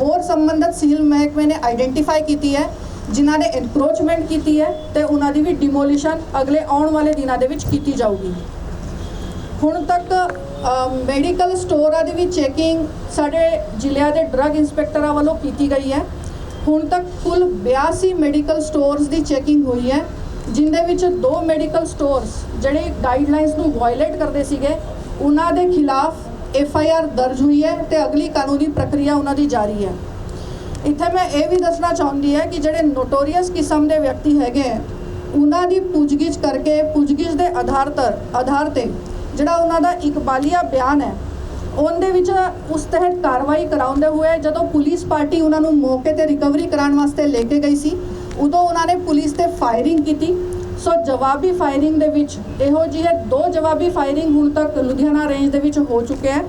ਹੋਰ ਸੰਬੰਧਿਤ ਸੀਲ ਮਹਿਕਮੇ ਨੇ ਆਈਡੈਂਟੀਫਾਈ ਕੀਤੀ ਹੈ, ਜਿਨ੍ਹਾਂ ਨੇ ਐਨਕਰੋਚਮੈਂਟ ਕੀਤੀ ਹੈ ਤੇ ਉਹਨਾਂ ਦੀ ਵੀ ਡਿਮੋਲਿਸ਼ਨ ਅਗਲੇ ਆਉਣ ਵਾਲੇ ਦਿਨਾਂ ਦੇ ਵਿੱਚ ਕੀਤੀ ਜਾਊਗੀ। ਹੁਣ ਤੱਕ ਮੈਡੀਕਲ ਸਟੋਰਾਂ ਦੀ ਵੀ ਚੈਕਿੰਗ ਸਾਡੇ ਜ਼ਿਲ੍ਹਿਆਂ ਦੇ ਡਰੱਗ ਇੰਸਪੈਕਟਰਾਂ ਵੱਲੋਂ ਕੀਤੀ ਗਈ ਹੈ। ਹੁਣ ਤੱਕ ਕੁੱਲ 82 ਮੈਡੀਕਲ ਸਟੋਰਸ ਦੀ ਚੈਕਿੰਗ ਹੋਈ ਹੈ ਜਿਨ੍ਹਾਂ ਵਿੱਚ ਦੋ ਮੈਡੀਕਲ ਸਟੋਰਸ ਜਿਹੜੇ ਗਾਈਡਲਾਈਨਸ ਨੂੰ ਵਾਇਲੇਟ ਕਰਦੇ ਸੀਗੇ ਉਹਨਾਂ ਦੇ ਖਿਲਾਫ ਐਫ ਆਈ ਆਰ ਦਰਜ ਹੋਈ ਹੈ ਤੇ ਅਗਲੀ ਕਾਨੂੰਨੀ ਪ੍ਰਕਿਰਿਆ ਉਹਨਾਂ ਦੀ ਜਾਰੀ ਹੈ। ਇੱਥੇ ਮੈਂ ਇਹ ਵੀ ਦੱਸਣਾ ਚਾਹੁੰਦੀ ਹੈ ਕਿ ਜਿਹੜੇ ਨੋਟੋਰੀਅਸ ਕਿਸਮ ਦੇ ਵਿਅਕਤੀ ਹੈਗੇ ਹੈ, ਉਹਨਾਂ ਦੀ ਪੁੱਛਗਿੱਛ ਕਰਕੇ ਪੁੱਛਗਿੱਛ ਦੇ ਆਧਾਰ ਤਰ ਆਧਾਰ ਤੇ ਜਿਹੜਾ ਉਹਨਾਂ ਦਾ ਇਕਬਾਲੀਆ ਬਿਆਨ ਹੈ, ਉਹਦੇ ਵਿੱਚ ਉਸ ਤਹਿਤ ਕਾਰਵਾਈ ਕਰਾਉਂਦੇ ਹੋਏ ਜਦੋਂ ਪੁਲਿਸ ਪਾਰਟੀ ਉਹਨਾਂ ਨੂੰ ਮੌਕੇ ਤੇ ਰਿਕਵਰੀ ਕਰਾਉਣ ਵਾਸਤੇ ਲੈ ਕੇ ਗਈ ਸੀ, ਉਦੋਂ ਉਹਨਾਂ ਨੇ ਪੁਲਿਸ ਤੇ ਫਾਇਰਿੰਗ ਕੀਤੀ। ਸੋ ਜਵਾਬੀ ਫਾਇਰਿੰਗ ਦੇ ਵਿੱਚ ਇਹੋ ਜਿਹੇ ਦੋ ਜਵਾਬੀ ਫਾਇਰਿੰਗ ਹੁਣ ਤੱਕ ਲੁਧਿਆਣਾ ਰੇਂਜ ਦੇ ਵਿੱਚ ਹੋ ਚੁੱਕੇ ਹੈ।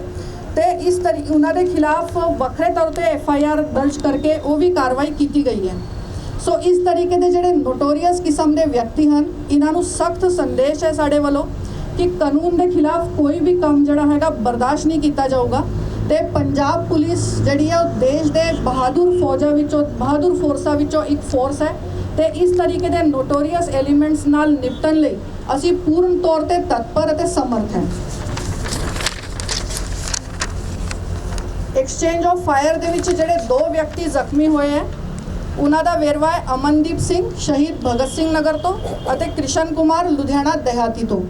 ਤੇ ਇਸ ਤਰੀ, ਉਹਨਾਂ ਦੇ ਖਿਲਾਫ ਵੱਖਰੇ ਤੌਰ ਤੇ ਐਫ ਆਈ ਆਰ ਦਰਜ ਕਰਕੇ ਉਹ ਵੀ ਕਾਰਵਾਈ ਕੀਤੀ ਗਈ ਹੈ। ਸੋ ਇਸ ਤਰੀਕੇ ਦੇ ਜਿਹੜੇ ਨੋਟੋਰੀਅਸ ਕਿਸਮ ਦੇ ਵਿਅਕਤੀ ਹਨ, ਇਹਨਾਂ ਨੂੰ ਸਖਤ ਸੰਦੇਸ਼ ਹੈ ਸਾਡੇ ਵੱਲੋਂ। ਕਿ ਕਾਨੂੰਨ ਦੇ ਖਿਲਾਫ ਕੋਈ ਵੀ ਕੰਮ ਜਿਹੜਾ ਹੈਗਾ ਬਰਦਾਸ਼ਤ ਨਹੀਂ ਕੀਤਾ ਜਾਊਗਾ। ਤੇ ਪੰਜਾਬ ਪੁਲਿਸ ਜਿਹੜੀ ਹੈ ਉਹ ਦੇਸ਼ ਦੇ ਬਹਾਦਰ ਫੌਜਾਂ ਵਿੱਚੋਂ, ਬਹਾਦਰ ਫੋਰਸਾਂ ਵਿੱਚੋਂ ਇੱਕ ਫੋਰਸ ਹੈ। ਤੇ ਇਸ ਤਰੀਕੇ ਦੇ ਨੋਟੋਰੀਅਸ ਐਲੀਮੈਂਟਸ ਨਾਲ ਨਿਪਟਣ ਲਈ ਅਸੀਂ ਪੂਰਨ ਤੌਰ ਤੇ ਤਤਪਰ ਅਤੇ ਸਮਰਥ ਹਾਂ। ਐਕਸਚੇਂਜ ਆਫ ਫਾਇਰ ਦੇ ਵਿੱਚ ਜਿਹੜੇ ਦੋ ਵਿਅਕਤੀ ਜ਼ਖਮੀ ਹੋਏ ਹੈ, ਉਹਨਾਂ ਦਾ ਵੇਰਵਾ ਹੈ ਅਮਨਦੀਪ ਸਿੰਘ, ਸ਼ਹੀਦ ਭਗਤ ਸਿੰਘ ਨਗਰ ਤੋਂ ਅਤੇ ਕ੍ਰਿਸ਼ਨ ਕੁਮਾਰ, ਲੁਧਿਆਣਾ, ਦਿਹਾਤੀ ਤੋਂ।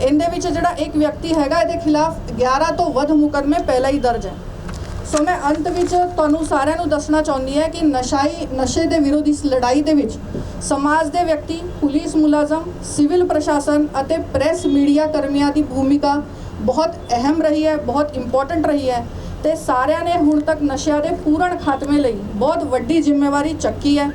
ਇਹਦੇ ਵਿੱਚ ਜਿਹੜਾ ਇੱਕ ਵਿਅਕਤੀ ਹੈਗਾ, ਇਹਦੇ ਖਿਲਾਫ 11 ਤੋਂ ਵੱਧ ਮੁਕੱਦਮੇ ਪਹਿਲਾਂ ਹੀ ਦਰਜ ਹੈ। ਸੋ ਮੈਂ ਅੰਤ ਵਿੱਚ ਤੁਹਾਨੂੰ ਸਾਰਿਆਂ ਨੂੰ ਦੱਸਣਾ ਚਾਹੁੰਦੀ ਹਾਂ ਕਿ ਨਸ਼ਾਈ, ਨਸ਼ੇ ਦੇ ਵਿਰੁੱਧ ਇਸ ਲੜਾਈ ਦੇ ਵਿੱਚ ਸਮਾਜ ਦੇ ਵਿਅਕਤੀ, ਪੁਲਿਸ ਮੁਲਾਜ਼ਮ, ਸਿਵਲ ਪ੍ਰਸ਼ਾਸਨ ਅਤੇ ਪ੍ਰੈਸ ਮੀਡੀਆ ਕਰਮੀਆਂ ਦੀ ਭੂਮਿਕਾ ਬਹੁਤ ਅਹਿਮ ਰਹੀ ਹੈ, ਬਹੁਤ ਇੰਪੋਰਟੈਂਟ ਰਹੀ ਹੈ ਤੇ ਸਾਰਿਆਂ ਨੇ ਹੁਣ ਤੱਕ ਨਸ਼ਿਆਂ ਦੇ ਪੂਰਨ ਖਾਤਮੇ ਲਈ ਬਹੁਤ ਵੱਡੀ ਜ਼ਿੰਮੇਵਾਰੀ ਚੱਕੀ ਹੈ।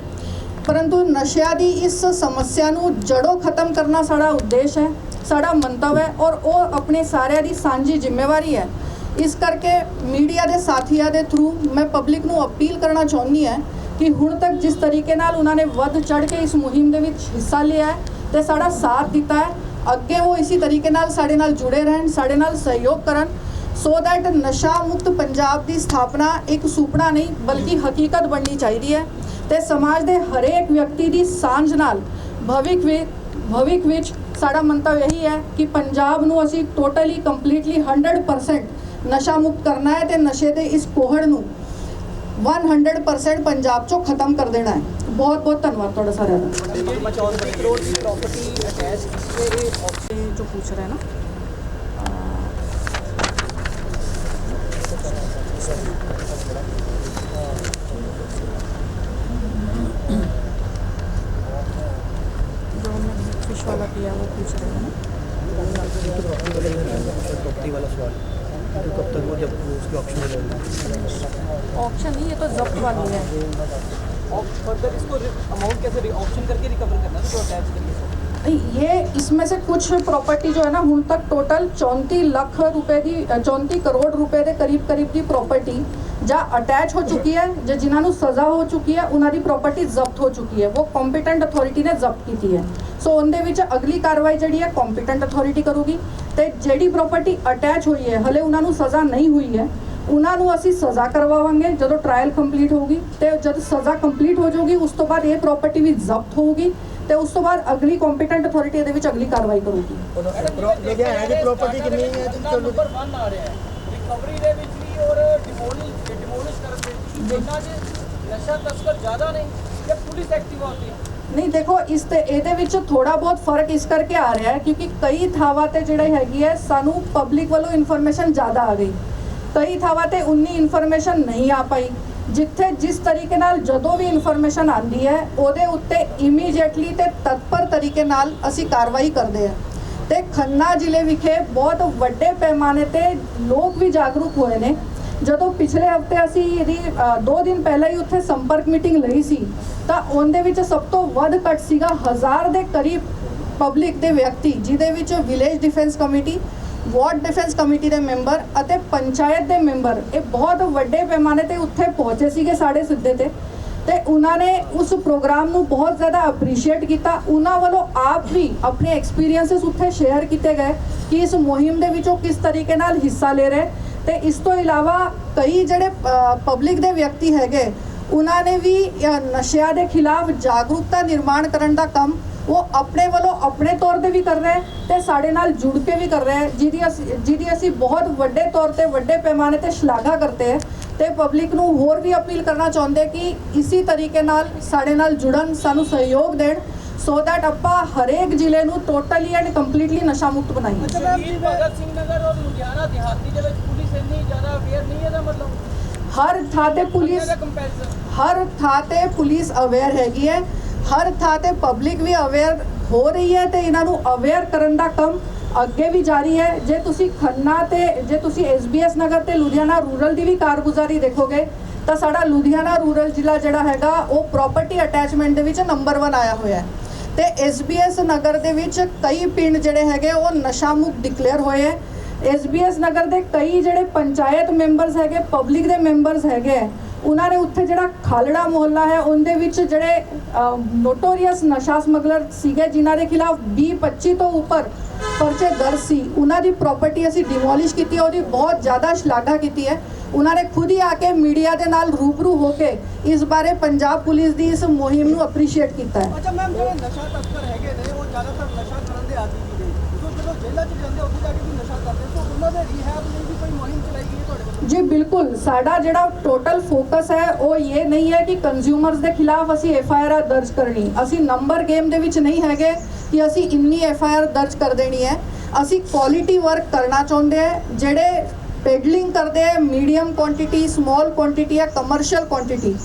ਪਰੰਤੂ ਨਸ਼ਿਆਂ ਦੀ ਇਸ ਸਮੱਸਿਆ ਨੂੰ ਜੜੋਂ ਖਤਮ ਕਰਨਾ ਸਾਡਾ ਉਦੇਸ਼ ਹੈ। ਸਾਡਾ ਮੰਤਵ ਹੈ ਔਰ ਉਹ ਆਪਣੇ ਸਾਰਿਆਂ ਦੀ ਸਾਂਝੀ ਜ਼ਿੰਮੇਵਾਰੀ ਹੈ। ਇਸ ਕਰਕੇ ਮੀਡੀਆ ਦੇ ਸਾਥੀਆਂ ਦੇ ਥਰੂ ਮੈਂ ਪਬਲਿਕ ਨੂੰ ਅਪੀਲ ਕਰਨਾ ਚਾਹੁੰਦੀ ਹਾਂ ਕਿ ਹੁਣ ਤੱਕ ਜਿਸ ਤਰੀਕੇ ਨਾਲ ਉਹਨਾਂ ਨੇ ਵੱਧ ਚੜ ਕੇ ਇਸ ਮੁਹਿੰਮ ਦੇ ਵਿੱਚ ਹਿੱਸਾ ਲਿਆ ਹੈ ਤੇ ਸਾਡਾ ਸਾਥ ਦਿੱਤਾ ਹੈ, ਅੱਗੇ ਉਹ ਇਸੇ ਤਰੀਕੇ ਨਾਲ ਸਾਡੇ ਨਾਲ ਜੁੜੇ ਰਹਿਣ, ਸਾਡੇ ਨਾਲ ਸਹਿਯੋਗ ਕਰਨ ਸੋ ਦੈਟ ਨਸ਼ਾ ਮੁਕਤ ਪੰਜਾਬ ਦੀ ਸਥਾਪਨਾ ਇੱਕ ਸੁਪਨਾ ਨਹੀਂ, ਬਲਕਿ ਹਕੀਕਤ ਬਣਨੀ ਚਾਹੀਦੀ ਹੈ ਤੇ ਸਮਾਜ ਦੇ ਹਰੇਕ ਵਿਅਕਤੀ ਦੀ ਸਾਂਝ ਨਾਲ ਭਵਿੱਖ ਵਿੱਚ ਭਵਿੱਖ ਵਿੱਚ ਸਾਡਾ ਮੰਤਵ ਇਹੀ ਹੈ ਕਿ ਪੰਜਾਬ ਨੂੰ ਅਸੀਂ ਟੋਟਲੀ ਕੰਪਲੀਟਲੀ 100% ਨਸ਼ਾ ਮੁਕਤ ਕਰਨਾ ਹੈ ਤੇ ਨਸ਼ੇ ਦੇ ਇਸ ਕੋਹੜ ਨੂੰ 100% ਪੰਜਾਬ ਚੋਂ ਖਤਮ ਕਰ ਦੇਣਾ ਹੈ। ਬਹੁਤ ਬਹੁਤ ਧੰਨਵਾਦ ਤੁਹਾਡਾ ਸਾਰਿਆਂ ਦਾ। पूछ रहे हैं। ऑप्शन नहीं ये तो जब्त वाली है। फर्दर इसको अमाउंट कैसे ऑप्शन करके रिकवर करना ये इसमें से कुछ प्रॉपर्टी जो है ना हूँ तक टोटल चौंती लाख रुपए की चौंती करोड़ रुपए के करीब करीब की प्रॉपर्टी ਜਾਂ ਅਟੈਚ ਹੋ ਚੁੱਕੀ ਹੈ ਜਾਂ ਜਿਨ੍ਹਾਂ ਨੂੰ ਸਜ਼ਾ ਹੋ ਚੁੱਕੀ ਹੈ ਉਹਨਾਂ ਦੀ ਪ੍ਰਾਪਰਟੀ ਜ਼ਬਤ ਹੋ ਚੁੱਕੀ ਹੈ। ਉਹ ਕੰਪੀਟੈਂਟ ਅਥਾਰਟੀ ਨੇ ਜ਼ਬਤ ਕੀਤੀ ਹੈ। ਸੋ ਉਹਦੇ ਵਿੱਚ ਅਗਲੀ ਕਾਰਵਾਈ ਜਿਹੜੀ ਹੈ ਕੰਪੀਟੈਂਟ ਅਥਾਰਟੀ ਕਰੂਗੀ। ਤੇ ਜਿਹੜੀ ਪ੍ਰਾਪਰਟੀ ਅਟੈਚ ਹੋਈ ਹੈ ਹਲੇ ਉਹਨਾਂ ਨੂੰ ਸਜ਼ਾ ਨਹੀਂ ਹੋਈ ਹੈ ਉਹਨਾਂ ਨੂੰ ਅਸੀਂ ਸਜ਼ਾ ਕਰਵਾਵਾਂਗੇ ਜਦੋਂ ਟ੍ਰਾਇਲ ਕੰਪਲੀਟ ਹੋਊਗੀ। ਤੇ ਜਦ ਸਜ਼ਾ ਕੰਪਲੀਟ ਹੋ ਜਾਊਗੀ ਉਸ ਤੋਂ ਬਾਅਦ ਇਹ ਪ੍ਰਾਪਰਟੀ ਵੀ ਜ਼ਬਤ ਹੋਊਗੀ ਤੇ ਉਸ ਤੋਂ ਬਾਅਦ ਅਗਲੀ ਕੰਪੀਟੈਂਟ ਅਥਾਰਟੀ ਇਹਦੇ ਵਿੱਚ ਅਗਲੀ ਕਾਰਵਾਈ ਕਰੂਗੀ। ਲੁਧਿਆਣਾ ਦੀ ਪ੍ਰਾਪਰਟੀ ਕਿੰਨੀ ਹੈ ਜੀ? ਤੁਹਾਨੂੰ ਨੰਬਰ 1 ਆ ਰਿਹਾ ਹੈ। ਰਿਕਵਰੀ ਦੇ ਵਿੱਚ ਵੀ ਔਰ ਡਿਮੋਲਿਸ਼ ਕਰਨ 'ਚ ਨਸ਼ਾ ਤਸਕਰ ਜ਼ਿਆਦਾ ਨਹੀਂ ਜਾਂ ਪੁਲਿਸ ਐਕਟਿਵ ਹੁੰਦੀ ਨਹੀਂ, ਦੇਖੋ, ਇਸ ਤੇ ਇਹਦੇ ਵਿੱਚ ਥੋੜਾ ਬਹੁਤ ਫ਼ਰਕ ਇਸ ਕਰਕੇ ਆ ਰਿਹਾ ਹੈ ਕਿਉਂਕਿ ਕਈ ਥਾਵਾਂ ਤੇ ਜਿਹੜੇ ਹੈਗੀ ਹੈ, ਸਾਨੂੰ ਪਬਲਿਕ ਵੱਲੋਂ ਇਨਫੋਰਮੇਸ਼ਨ ਜ਼ਿਆਦਾ ਆ ਗਈ। ਕਈ ਥਾਵਾਂ ਤੇ ਉਨੀ ਇਨਫੋਰਮੇਸ਼ਨ ਨਹੀਂ ਆ ਪਾਈ, ਜਿੱਥੇ ਜਿਸ ਤਰੀਕੇ ਨਾਲ ਜਦੋਂ ਵੀ ਇਨਫੋਰਮੇਸ਼ਨ ਆਂਦੀ ਹੈ, ਉਹਦੇ ਉੱਤੇ ਇਮੀਡੀਏਟਲੀ ਤੇ ਤਤਪਰ ਤਰੀਕੇ ਨਾਲ ਅਸੀਂ ਕਾਰਵਾਈ ਕਰਦੇ ਹਾਂ। ਤੇ ਖੰਨਾ ਜ਼ਿਲ੍ਹੇ ਵਿਖੇ ਬਹੁਤ ਵੱਡੇ ਪੈਮਾਨੇ ਤੇ ਲੋਕ ਵੀ ਜਾਗਰੂਕ ਹੋਏ ਨੇ। ਜਦੋਂ ਪਿਛਲੇ ਹਫ਼ਤੇ ਅਸੀਂ ਇਹਦੀ 2 ਦਿਨ ਪਹਿਲਾਂ ਹੀ ਉੱਥੇ ਸੰਪਰਕ ਮੀਟਿੰਗ ਲਈ ਸੀ, ਤਾਂ ਉਹਦੇ ਵਿੱਚ ਸਭ ਤੋਂ ਵੱਧ ਘੱਟ ਸੀਗਾ ਹਜ਼ਾਰ ਦੇ ਕਰੀਬ ਪਬਲਿਕ ਦੇ ਵਿਅਕਤੀ, ਜਿਹਦੇ ਵਿੱਚ village defence committee ward defence committee ਦੇ ਮੈਂਬਰ ਅਤੇ ਪੰਚਾਇਤ ਦੇ ਮੈਂਬਰ ਇਹ ਬਹੁਤ ਵੱਡੇ ਪੈਮਾਨੇ ਤੇ ਉੱਥੇ ਪਹੁੰਚੇ ਸੀਗੇ ਸਾਡੇ ਸਿੱਧੇ ਤੇ। ਤੇ ਉਹਨਾਂ ਨੇ ਉਸ ਪ੍ਰੋਗਰਾਮ ਨੂੰ ਬਹੁਤ ਜ਼ਿਆਦਾ ਅਪਰੀਸ਼ੀਏਟ ਕੀਤਾ। ਉਹਨਾਂ ਵੱਲੋਂ ਆਪ ਵੀ ਆਪਣੇ ਐਕਸਪੀਰੀਐਂਸਸ ਉੱਥੇ ਸ਼ੇਅਰ ਕੀਤੇ ਗਏ ਕਿ ਇਸ ਮੁਹਿੰਮ ਦੇ ਵਿੱਚ ਉਹ ਕਿਸ ਤਰੀਕੇ ਨਾਲ ਹਿੱਸਾ ਲੈ ਰਹੇ। ਤੇ ਇਸ ਤੋਂ ਇਲਾਵਾ ਕਈ ਜਿਹੜੇ ਪਬਲਿਕ ਦੇ ਵਿਅਕਤੀ ਹੈਗੇ, ਉਹਨਾਂ ਨੇ ਵੀ ਨਸ਼ਿਆਂ ਦੇ ਖਿਲਾਫ ਜਾਗਰੂਕਤਾ ਨਿਰਮਾਣ ਕਰਨ ਦਾ ਕੰਮ ਉਹ ਆਪਣੇ ਵੱਲੋਂ ਆਪਣੇ ਤੌਰ ਤੇ ਵੀ ਕਰ ਰਹੇ ਹੈ ਤੇ ਸਾਡੇ ਨਾਲ ਜੁੜ ਕੇ ਵੀ ਕਰ ਰਹੇ ਜਿਹਦੀ ਅਸੀਂ ਜਿਹਦੀ ਅਸੀਂ ਬਹੁਤ ਵੱਡੇ ਤੌਰ ਤੇ ਵੱਡੇ ਪੈਮਾਨੇ ਤੇ ਸ਼ਲਾਘਾ ਕਰਦੇ ਹੈ ਤੇ ਪਬਲਿਕ ਨੂੰ ਹੋਰ ਵੀ ਅਪੀਲ ਕਰਨਾ ਚਾਹੁੰਦੇ ਕਿ ਇਸੇ ਤਰੀਕੇ ਨਾਲ ਸਾਡੇ ਨਾਲ ਜੁੜਨ, ਸਾਨੂੰ ਸਹਿਯੋਗ ਦੇਣ ਸੋ ਦੈਟ ਆਪਾਂ ਹਰੇਕ ਜ਼ਿਲ੍ਹੇ ਨੂੰ ਟੋਟਲੀ ਐਂਡ ਕੰਪਲੀਟਲੀ ਨਸ਼ਾ ਮੁਕਤ ਬਣਾਈਏ। ਸ਼ਹੀਦ ਭਗਤ ਸਿੰਘ ਨਗਰ ਔਰ ਲੁਧਿਆਣਾ ਦਿਹਾਤੀ ਦੇ ਵਿੱਚ ਜ਼ਿਆਦਾ ਅਵੇਅਰ ਨਹੀਂ ਹੈ ਦਾ ਮਤਲਬ? ਹਰ ਥਾਂ ਤੇ ਪੁਲਿਸ ਹਰ ਥਾਂ ਤੇ ਪੁਲਿਸ ਅਵੇਅਰ ਹੈਗੀ ਹੈ। ਹਰ ਥਾਂ ਤੇ ਪਬਲਿਕ ਵੀ ਅਵੇਅਰ ਹੋ ਰਹੀ ਹੈ ਤੇ ਇਹਨਾਂ ਨੂੰ ਅਵੇਅਰ ਕਰਨ ਦਾ ਕੰਮ ਅੱਗੇ ਵੀ ਜਾਰੀ ਹੈ। ਜੇ ਤੁਸੀਂ ਖੰਨਾ ਤੇ ਜੇ ਤੁਸੀਂ ਐਸਬੀਐਸ ਨਗਰ ਤੇ ਲੁਧਿਆਣਾ ਰੂਰਲ ਦੀ ਵੀ ਕਾਰਗੁਜ਼ਾਰੀ ਦੇਖੋਗੇ ਤਾਂ ਸਾਡਾ ਲੁਧਿਆਣਾ ਰੂਰਲ ਜ਼ਿਲ੍ਹਾ ਜਿਹੜਾ ਹੈਗਾ ਉਹ ਪ੍ਰਾਪਰਟੀ ਅਟੈਚਮੈਂਟ ਦੇ ਵਿੱਚ ਨੰਬਰ 1 ਆਇਆ ਹੋਇਆ ਹੈ। ਤੇ ਐਸਬੀਐਸ ਨਗਰ ਦੇ ਵਿੱਚ ਕਈ ਪਿੰਡ ਜਿਹੜੇ ਹੈਗੇ ਉਹ ਨਸ਼ਾ ਮੁਕਤ ਡਿਕਲੇਅਰ ਹੋਏ ਹੈ। ਐਸਬੀਐਸ ਨਗਰ ਦੇ ਕਈ ਜਿਹੜੇ ਪੰਚਾਇਤ ਮੈਂਬਰਸ ਹੈਗੇ ਪਬਲਿਕ ਦੇ ਮੈਂਬਰਸ ਹੈਗੇ ਹੈ, ਉਹਨਾਂ ਨੇ ਉੱਥੇ ਜਿਹੜਾ ਖਾਲੜਾ ਮੁਹੱਲਾ ਹੈ ਉਹਦੇ ਵਿੱਚ ਜਿਹੜੇ ਨੋਟੋਰੀਅਸ ਨਸ਼ਾ ਸਮਗਲਰ ਸੀਗੇ ਜਿਨ੍ਹਾਂ ਦੇ ਖਿਲਾਫ 20 25 ਤੋਂ ਉੱਪਰ ਪਰਚੇ ਦਰਜ ਸੀ ਉਹਨਾਂ ਦੀ ਪ੍ਰਾਪਰਟੀ ਅਸੀਂ ਡਿਮੋਲਿਸ਼ ਕੀਤੀ ਹੈ, ਉਹਦੀ ਬਹੁਤ ਜ਼ਿਆਦਾ ਸ਼ਲਾਘਾ ਕੀਤੀ ਹੈ। ਉਹਨਾਂ ਨੇ ਖੁਦ ਹੀ ਆ ਕੇ ਮੀਡੀਆ ਦੇ ਨਾਲ ਰੂਬਰੂ ਹੋ ਕੇ ਇਸ ਬਾਰੇ ਪੰਜਾਬ ਪੁਲਿਸ ਦੀ ਇਸ ਮੁਹਿੰਮ ਨੂੰ ਅਪਰੀਸ਼ੀਏਟ ਕੀਤਾ ਹੈ। ਅੱਛਾ ਮੈਮ ਜਿਹੜੇ ਨਸ਼ਾ ਤਸਕਰ ਹੈਗੇ ਨਸ਼ਾ ਕਰਨ ਦੇ ਜੋ ਜਦੋਂ ਜੇਲ੍ਹਾਂ 'ਚ ਜਾਂਦੇ ਉੱਥੇ ਜਾ ਕੇ ਵੀ ਨਸ਼ਾ ਕਰਦੇ ਸੋ ਉਹਨਾਂ ਦੇ ਰੀਹੈਬ ਲਈ ਵੀ ਕੋਈ ਮੁਹਿੰਮ ਚਲਾਈ ਗਈ ਹੈ ਤੁਹਾਡੇ ਵੱਲੋਂ? ਜੀ, ਬਿਲਕੁਲ। ਸਾਡਾ ਜਿਹੜਾ ਟੋਟਲ ਫੋਕਸ ਹੈ, ਉਹ ਇਹ ਨਹੀਂ ਹੈ ਕਿ ਕੰਜ਼ਿਊਮਰਸ ਦੇ ਖਿਲਾਫ ਅਸੀਂ ਐਫ ਆਈ ਆਰ ਦਰਜ ਕਰਨੀ। ਅਸੀਂ ਨੰਬਰ ਗੇਮ ਦੇ ਵਿੱਚ ਨਹੀਂ ਹੈਗੇ ਕਿ ਅਸੀਂ ਇੰਨੀ ਐਫ ਆਈ ਆਰ ਦਰਜ ਕਰ ਦੇਣੀ ਹੈ। ਅਸੀਂ ਕੁਆਲਿਟੀ ਵਰਕ ਕਰਨਾ ਚਾਹੁੰਦੇ ਹਾਂ ਜਿਹੜੇ ਪੈਡਲਿੰਗ ਕਰਦੇ ਹੈ ਮੀਡੀਅਮ ਕੁਆਂਟੀਟੀ ਸਮਾਲ ਕੁਆਂਟੀਟੀ ਜਾਂ ਕਮਰਸ਼ੀਅਲ ਕੁਆਂਟੀਟੀ